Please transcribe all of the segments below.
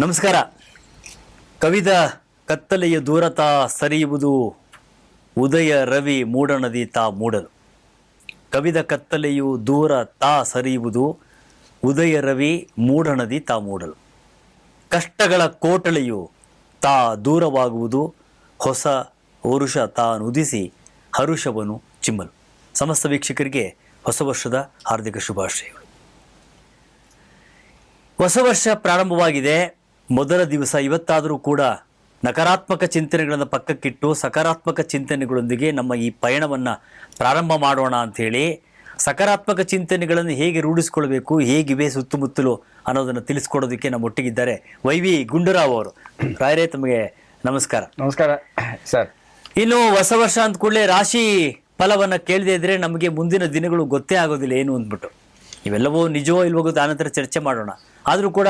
ನಮಸ್ಕಾರ. ಕವಿದ ಕತ್ತಲೆಯ ದೂರತ ಸರಿಯುವುದು ಉದಯ ರವಿ ಮೂಡನದಿ ತಾ ಮೂಡಲು. ಕವಿದ ಕತ್ತಲೆಯು ದೂರ ತಾ ಸರಿಯುವುದು ಉದಯ ರವಿ ಮೂಡನದಿ ತಾ ಮೂಡಲು. ಕಷ್ಟಗಳ ಕೋಟಲೆಯು ತಾ ದೂರವಾಗುವುದು ಹೊಸ ವರುಷ ತಾ ನುದಿಸಿ ಹರುಷವನ್ನು ಚಿಮ್ಮಲು. ಸಮಸ್ತ ವೀಕ್ಷಕರಿಗೆ ಹೊಸ ವರ್ಷದ ಹಾರ್ದಿಕ ಶುಭಾಶಯಗಳು. ಹೊಸ ವರ್ಷ ಪ್ರಾರಂಭವಾಗಿದೆ. ಮೊದಲ ದಿವಸ ಇವತ್ತಾದರೂ ಕೂಡ ನಕಾರಾತ್ಮಕ ಚಿಂತನೆಗಳನ್ನು ಪಕ್ಕಕ್ಕಿಟ್ಟು ಸಕಾರಾತ್ಮಕ ಚಿಂತನೆಗಳೊಂದಿಗೆ ನಮ್ಮ ಈ ಪಯಣವನ್ನು ಪ್ರಾರಂಭ ಮಾಡೋಣ ಅಂಥೇಳಿ ಸಕಾರಾತ್ಮಕ ಚಿಂತನೆಗಳನ್ನು ಹೇಗೆ ರೂಢಿಸ್ಕೊಳ್ಬೇಕು ಹೇಗಿವೆ ಸುತ್ತಮುತ್ತಲು ಅನ್ನೋದನ್ನು ತಿಳಿಸ್ಕೊಡೋದಕ್ಕೆ ನಮ್ಮ ಒಟ್ಟಿಗಿದ್ದಾರೆ ವೈ ವಿ ಗುಂಡೂರಾವ್ ಅವರು. ರಾಯರೇ ತಮಗೆ ನಮಸ್ಕಾರ. ನಮಸ್ಕಾರ ಸರ್. ಇನ್ನು ಹೊಸ ವರ್ಷ ಅಂತ ಕೂಡಲೇ ರಾಶಿ ಫಲವನ್ನು ಕೇಳದೇ ಇದ್ರೆ ನಮಗೆ ಮುಂದಿನ ದಿನಗಳು ಗೊತ್ತೇ ಆಗೋದಿಲ್ಲ ಏನು ಅಂದ್ಬಿಟ್ಟು. ಇವೆಲ್ಲವೂ ನಿಜವೋ ಇಲ್ವೋ ಗೊತ್ತು ಆನಂತರ ಚರ್ಚೆ ಮಾಡೋಣ. ಆದರೂ ಕೂಡ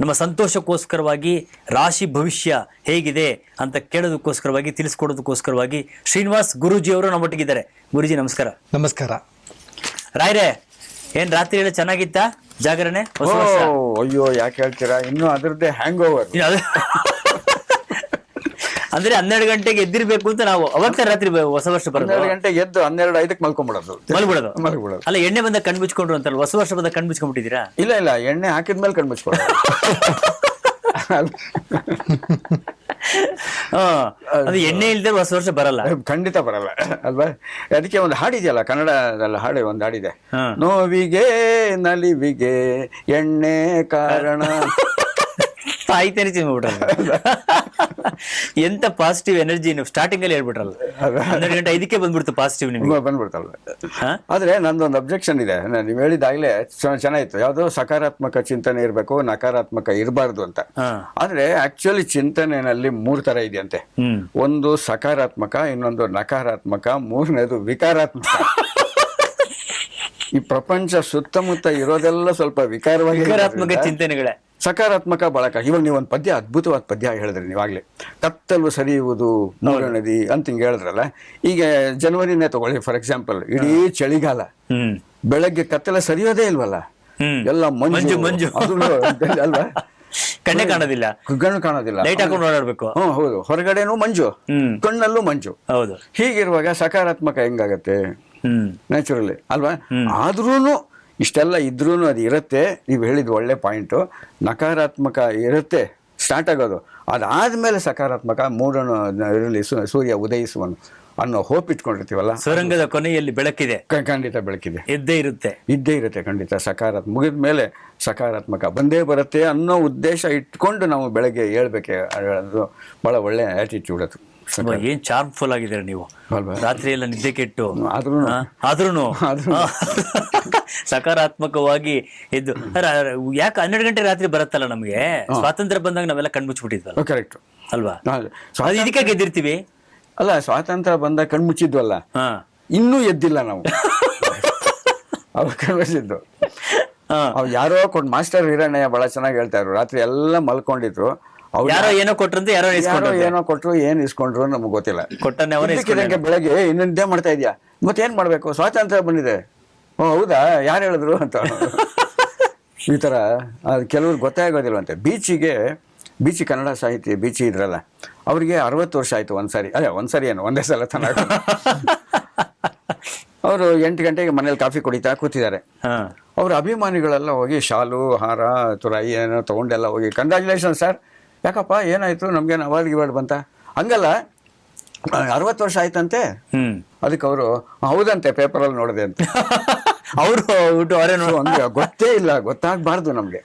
ನಮ್ಮ ಸಂತೋಷಕ್ಕೋಸ್ಕರವಾಗಿ ರಾಶಿ ಭವಿಷ್ಯ ಹೇಗಿದೆ ಅಂತ ಕೇಳೋದಕ್ಕೋಸ್ಕರವಾಗಿ ತಿಳಿಸ್ಕೊಡೋದಕ್ಕೋಸ್ಕರವಾಗಿ ಶ್ರೀನಿವಾಸ್ ಗುರುಜಿ ಅವರು ನಮ್ಮೊಟ್ಟಿಗಿದ್ದಾರೆ. ಗುರುಜಿ ನಮಸ್ಕಾರ. ನಮಸ್ಕಾರ. ರಾಯ್ರೆ ಏನ್ ರಾತ್ರಿ ಎಲ್ಲ ಚೆನ್ನಾಗಿತ್ತಾ? ಜಾಗರಣೆ? ಹೊಸ ವರ್ಷ? ಅಯ್ಯೋ ಯಾಕೆ ಹೇಳ್ತೀರಾ? ಇನ್ನು ಅದರದ್ದೇ ಹ್ಯಾಂಗ್ ಓವರ್ ಅಂದ್ರೆ ಹನ್ನೆರಡು ಗಂಟೆಗೆ ಎದ್ದಿರ್ಬೇಕು ಅಂತ ನಾವು ಅವತ್ತ ರಾತ್ರಿ ಹೊಸ ವರ್ಷ ಬರೋದು. ಹನ್ನೆರಡು ಗಂಟೆಗೆ ಎದ್ದು ಹನ್ನೆರಡು ಐದಕ್ಕೆ ಮಲ್ಕೊಂಡ್ಬಿಡೋದು ಮಲ್ಬಿಡೋದು ಮಲ್ಬಿಡೋದು ಅಲ್ಲ ಎಣ್ಣೆ ಬಂದ ಕಣ್ ಮುಚ್ಕೊಂಡ್ರು ಅಂತಲ್ಲ ಹೊಸ ವರ್ಷ ಬಂದ ಕಣ್ ಮುಚ್ಕೊಂಡ್ಬಿಟ್ಟಿದ್ದೀರಾ ಇಲ್ಲ ಇಲ್ಲ ಎಣ್ಣೆ ಹಾಕಿದ್ಮೇಲೆ ಕಣ್ ಮುಚ್ಕೊಳ್ಳೋದು. ಹಾ ಅದು ಎಣ್ಣೆ ಇಲ್ದೇ ಹೊಸ ವರ್ಷ ಬರಲ್ಲ. ಖಂಡಿತ ಬರಲ್ಲ. ಅಲ್ವಾ? ಅದಕ್ಕೆ ಒಂದು ಹಾಡಿದೆಯಲ್ಲ ಕನ್ನಡದಲ್ಲಿ ಹಾಡು ಒಂದು ಹಾಡಿದೆ. ಹಾ. ನೋವಿಗೆ ನಲಿವಿಗೆ ಎಣ್ಣೆ ಕಾರಣ. ತಾಯ್ತೇನೆ ತಿನ್ಬಿಟ್ರಲ್ಲ ಎಂತ ಪಾಸಿಟಿವ್ ಎನರ್ಜಿ ನೀವು ಸ್ಟಾರ್ಟಿಂಗ್ ಅಲ್ಲಿ ಹೇಳ್ಬಿಟ್ರಲ್ಲ. ಹನ್ನೆರಡು ಗಂಟೆ ಐದಕ್ಕೆ ಬಂದ್ಬಿಡ್ತು ಪಾಸಿಟಿವ್ ನಿಮಗೆ. ಬಂದ್ಬಿಡ್ತಲ್ಲ? ಆದ್ರೆ ನಂದೊಂದು ಅಬ್ಜೆಕ್ಷನ್ ಇದೆ. ನೀವು ಹೇಳಿದಾಗ್ಲೇ ಚೆನ್ನಾಗಿತ್ತು. ಯಾವುದೋ ಸಕಾರಾತ್ಮಕ ಚಿಂತನೆ ಇರಬೇಕು ನಕಾರಾತ್ಮಕ ಇರಬಾರ್ದು ಅಂತ. ಆದ್ರೆ ಆಕ್ಚುಲಿ ಚಿಂತನೆಯಲ್ಲಿ ಮೂರ್ ತರ ಇದೆಯಂತೆ. ಒಂದು ಸಕಾರಾತ್ಮಕ ಇನ್ನೊಂದು ನಕಾರಾತ್ಮಕ ಮೂರನೇದು ವಿಕಾರಾತ್ಮಕ. ಈ ಪ್ರಪಂಚ ಸುತ್ತಮುತ್ತ ಇರೋದೆಲ್ಲ ಸ್ವಲ್ಪ ವಿಕಾರವಾಗಿ ವಿಕಾರಾತ್ಮಕ ಚಿಂತನೆಗಳೇ. ಸಕಾರಾತ್ಮಕ ಬಳಕ. ಇವಾಗ ನೀವು ಒಂದು ಪದ್ಯ ಅದ್ಭುತವಾದ ಪದ್ಯ ಹೇಳಿದ್ರಿ ನೀವಾಗ್ಲೇ. ಕತ್ತಲು ಸರಿಯುವುದು ನೋಡ ನದಿ ಅಂತ ಹಿಂಗೆ ಹೇಳಿದ್ರಲ್ಲ ಈಗ ಜನವರಿನೇ ತಗೊಳ್ಳಿ ಫಾರ್ ಎಕ್ಸಾಂಪಲ್. ಇಡೀ ಚಳಿಗಾಲ. ಬೆಳಗ್ಗೆ ಕತ್ತಲ ಸರಿಯೋದೇ ಇಲ್ವಲ್ಲ? ಎಲ್ಲ ಮಂಜು, ಮಂಜು ಅಲ್ವಾ? ಕಣ್ಣೆ ಕಾಣೋದಿಲ್ಲ. ಕಣ್ಣು ಕಾಣೋದಿಲ್ಲ. ಲೈಟ್ ಹಾಕೊಂಡು ಓಡಾಡ್ಬೇಕು. ಹ್ಮ್ ಹೌದು. ಹೊರಗಡೆನೂ ಮಂಜು. ಕಣ್ಣಲ್ಲೂ ಮಂಜು. ಹೌದು. ಹೀಗಿರುವಾಗ ಸಕಾರಾತ್ಮಕ ಹೆಂಗಾಗತ್ತೆ? ನ್ಯಾಚುರಲಿ ಅಲ್ವಾ? ಆದ್ರೂ ಇಷ್ಟೆಲ್ಲ ಇದ್ರೂ ಅದು ಇರುತ್ತೆ. ನೀವು ಹೇಳಿದ ಒಳ್ಳೆ ಪಾಯಿಂಟು ನಕಾರಾತ್ಮಕ ಇರುತ್ತೆ. ಸ್ಟಾರ್ಟ್ ಆಗೋದು. ಅದಾದ್ಮೇಲೆ ಸಕಾರಾತ್ಮಕ ಮೂಡನು ಇರಲಿ ಸೂರ್ಯ ಉದಯಿಸುವನು ಅನ್ನೋ ಹೋಪ್ ಇಟ್ಕೊಂಡಿರ್ತೀವಲ್ಲ? ಸುರಂಗದ ಕೊನೆಯಲ್ಲಿ ಬೆಳಕಿದೆ. ಖಂಡಿತ ಬೆಳಕಿದೆ. ಇದ್ದೇ ಇರುತ್ತೆ. ಇದ್ದೇ ಇರುತ್ತೆ ಖಂಡಿತ. ಸಕಾರಾತ್ಮಕ ಮುಗಿದ ಮೇಲೆ ಸಕಾರಾತ್ಮಕ ಬಂದೇ ಬರುತ್ತೆ ಅನ್ನೋ ಉದ್ದೇಶ ಇಟ್ಕೊಂಡು ನಾವು ಬೆಳಗ್ಗೆ ಹೇಳ್ಬೇಕೆ ಅದು ಭಾಳ ಒಳ್ಳೆ ಆ್ಯಟಿಟ್ಯೂಡ್ ಅದು. ಏನ್ ಚಾರ್ಮ್ಫುಲ್ ಆಗಿದ್ದೀರಾ ನೀವು. ಅಲ್ವಾ? ರಾತ್ರಿ ಎಲ್ಲ ನಿದ್ದೆ ಕೆಟ್ಟು. ಆದ್ರೂ ಸಕಾರಾತ್ಮಕವಾಗಿ ಇದ್ದು ಯಾಕೆ ಹನ್ನೆರಡು ಗಂಟೆ ರಾತ್ರಿ ಬರುತ್ತಲ್ಲ ನಮಗೆ? ಸ್ವಾತಂತ್ರ್ಯ ಬಂದಾಗ ನಾವೆಲ್ಲ ಕಣ್ಮುಚ್ಬಿಟ್ಟಿದ್ವಲ್ಲ ಕರೆಕ್ಟ್ ಅಲ್ವಾ? ಅದು ಇದಕ್ಕೆ ಗೆದ್ದಿರ್ತೀವಿ? ಅಲ್ಲ ಸ್ವಾತಂತ್ರ್ಯ ಬಂದಾಗ ಕಣ್ಮುಚ್ಚಿದ್ವಲ್ಲ. ಹಾ. ಇನ್ನೂ ಎದ್ದಿಲ್ಲ ನಾವು. ಅವ್ರು ಕಣ್ಮುಚ್ಚಿದ್ದು. ಹಾ. ಅವ್ ಯಾರೋ ಕೊಟ್ಟು ಮಾಸ್ಟರ್ ಹಿರಣ್ಣಯ್ಯ ಬಹಳ ಚೆನ್ನಾಗಿ ಹೇಳ್ತಾ ಇದ್ರು. ರಾತ್ರಿ ಎಲ್ಲ ಮಲ್ಕೊಂಡಿದ್ರು. ಅವ್ರು ಯಾರೋ ಏನೋ ಕೊಟ್ರು ಯಾರೋ ಯಾರೋ ಇಸ್ಕೊಂಡ್ರು ಏನೋ ಕೊಟ್ರು ಏನು ಇಸ್ಕೊಂಡ್ರು ನಮ್ಗೆ ಗೊತ್ತಿಲ್ಲ. ಇದ್ದಕ್ಕಿದ್ದಂಗೆ ಬೆಳಗ್ಗೆ ಇನ್ನೊಂದೇ ಮಾಡ್ತಾ ಇದೆಯಾ? ಮತ್ತೇನ್ ಮಾಡ್ಬೇಕು? ಸ್ವಾತಂತ್ರ್ಯ ಬಂದಿದೆ. ಓ ಹೌದಾ? ಯಾರು ಹೇಳಿದ್ರು? ಅಂತ. ಈ ತರ ಅದು ಕೆಲವ್ರು ಗೊತ್ತೇ ಆಗೋದಿಲ್ವಂತೆ. ಬೀಚಿಗೆ ಬೀಚಿ ಕನ್ನಡ ಸಾಹಿತ್ಯ ಬೀಚಿ ಇದ್ರಲ್ಲ ಅವರಿಗೆ ಅರವತ್ತು ವರ್ಷ ಆಯ್ತು ಒಂದ್ಸರಿ. ಅದೇ ಒಂದ್ಸರಿ ಏನು ಒಂದೇ ಸಲ ತನಕ. ಅವರು ಎಂಟು ಗಂಟೆಗೆ ಮನೇಲಿ ಕಾಫಿ ಕುಡಿತಾ ಕೂತಿದ್ದಾರೆ. ಅವ್ರ ಅಭಿಮಾನಿಗಳೆಲ್ಲ ಹೋಗಿ ಶಾಲು ಹಾರ ತುರಾಯಿ ಏನೋ ತೊಗೊಂಡೆಲ್ಲ ಹೋಗಿ ಕಂಗ್ರ್ಯಾಚುಲೇಷನ್ ಸರ್ ಯಾಕಪ್ಪ ಏನಾಯ್ತು? ನಮ್ಗೇನು ಅವಾರ್ಡ್ ಗಿವಾರ್ಡ್ ಬಂತ? ಹಂಗಲ್ಲ ಅರವತ್ತು ವರ್ಷ ಆಯ್ತಂತೆ? ಅದಕ್ಕೆ ಅವರು ಹೌದಂತೆ ಪೇಪರಲ್ಲಿ ನೋಡಿದೆ ಅಂತ. ಅವರು ಊಟ ಅವರೇ ಅಂದ್ರೆ ಹಂಗೆ ಗೊತ್ತೇ ಇಲ್ಲ ಗೊತ್ತಾಗಬಾರ್ದು ನಮ್ಗೆ.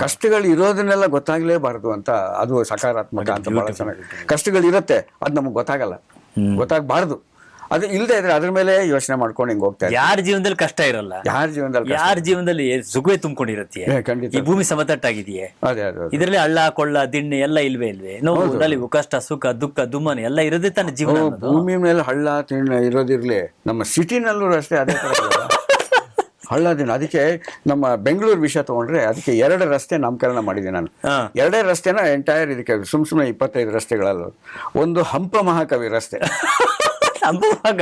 ಕಷ್ಟಗಳು ಇರೋದನ್ನೆಲ್ಲ ಗೊತ್ತಾಗ್ಲೇಬಾರ್ದು ಅಂತ ಅದು ಸಕಾರಾತ್ಮಕ ಅಂತ ಬಹಳ ಚೆನ್ನಾಗಿ ಕಷ್ಟಗಳು ಇರುತ್ತೆ ಅದು ನಮಗೆ ಗೊತ್ತಾಗಲ್ಲ. ಗೊತ್ತಾಗಬಾರ್ದು. ಅದು ಇಲ್ಲದೆ ಇದ್ರೆ ಅದ್ರ ಮೇಲೆ ಯೋಚನೆ ಮಾಡ್ಕೊಂಡು ಹಿಂಗ್ ಹೋಗ್ತಾ ಇದ್ದಾರೆ. ಯಾರ ಜೀವನದಲ್ಲಿ ಕಷ್ಟ ಇರಲ್ಲ. ಯಾರ ಜೀವನದಲ್ಲಿ ಕಷ್ಟ- ಯಾರ ಜೀವನದಲ್ಲಿ ಸುಖವೇ ತುಂಬಿಕೊಂಡಿರತ್ತೆ ಏ, ಖಂಡಿತ. ಈ ಭೂಮಿ ಸಮತಟ್ಟಾಗಿದೆಯೇ? ಅದೇ ಅದೇ ಅದೇ. ಇದರಲ್ಲಿ ಹಳ್ಳ ಕೊಳ್ಳ ದಿಣ್ಣೆ ಎಲ್ಲ ಇಲ್ವೇ ಇಲ್ವೇ? ನೋವು ನಲಿವು ಕಷ್ಟ ಸುಖ ದುಃಖ ದುಮ್ಮನ ಎಲ್ಲ ಇರೋದೇ ತನ್ನ ಜೀವನ ಓ, ಅನ್ನೋದು. ಭೂಮಿ ಮೇಲೆ ಹಳ್ಳ ತಿಣ್ಣ ಇರೋದಿರ್ಲಿ. ನಮ್ಮ ಸಿಟಿನಲ್ಲೂ ರಸ್ತೆ ಅದೇ ತರ. ಹಳ್ಳ ದಿನ ಅದಕ್ಕೆ ನಮ್ಮ ಬೆಂಗಳೂರು ವಿಷಯ ತಗೊಂಡ್ರೆ ಅದಕ್ಕೆ ಎರಡು ರಸ್ತೆ ನಾಮಕರಣ ಮಾಡಿದೆ ನಾನು. ಹಾ. ಎರಡೇ ರಸ್ತೆನ ಎಂಟೈರ್ ಇದಕ್ಕೆ ಸುಮ್ ಸುಮ್ಮನೆ ಇಪ್ಪತ್ತೈದು ರಸ್ತೆಗಳಲ್ಲ. ಒಂದು ಹಂಪ ಮಹಾಕವಿ ರಸ್ತೆ. ಅಂಬುವಾಗ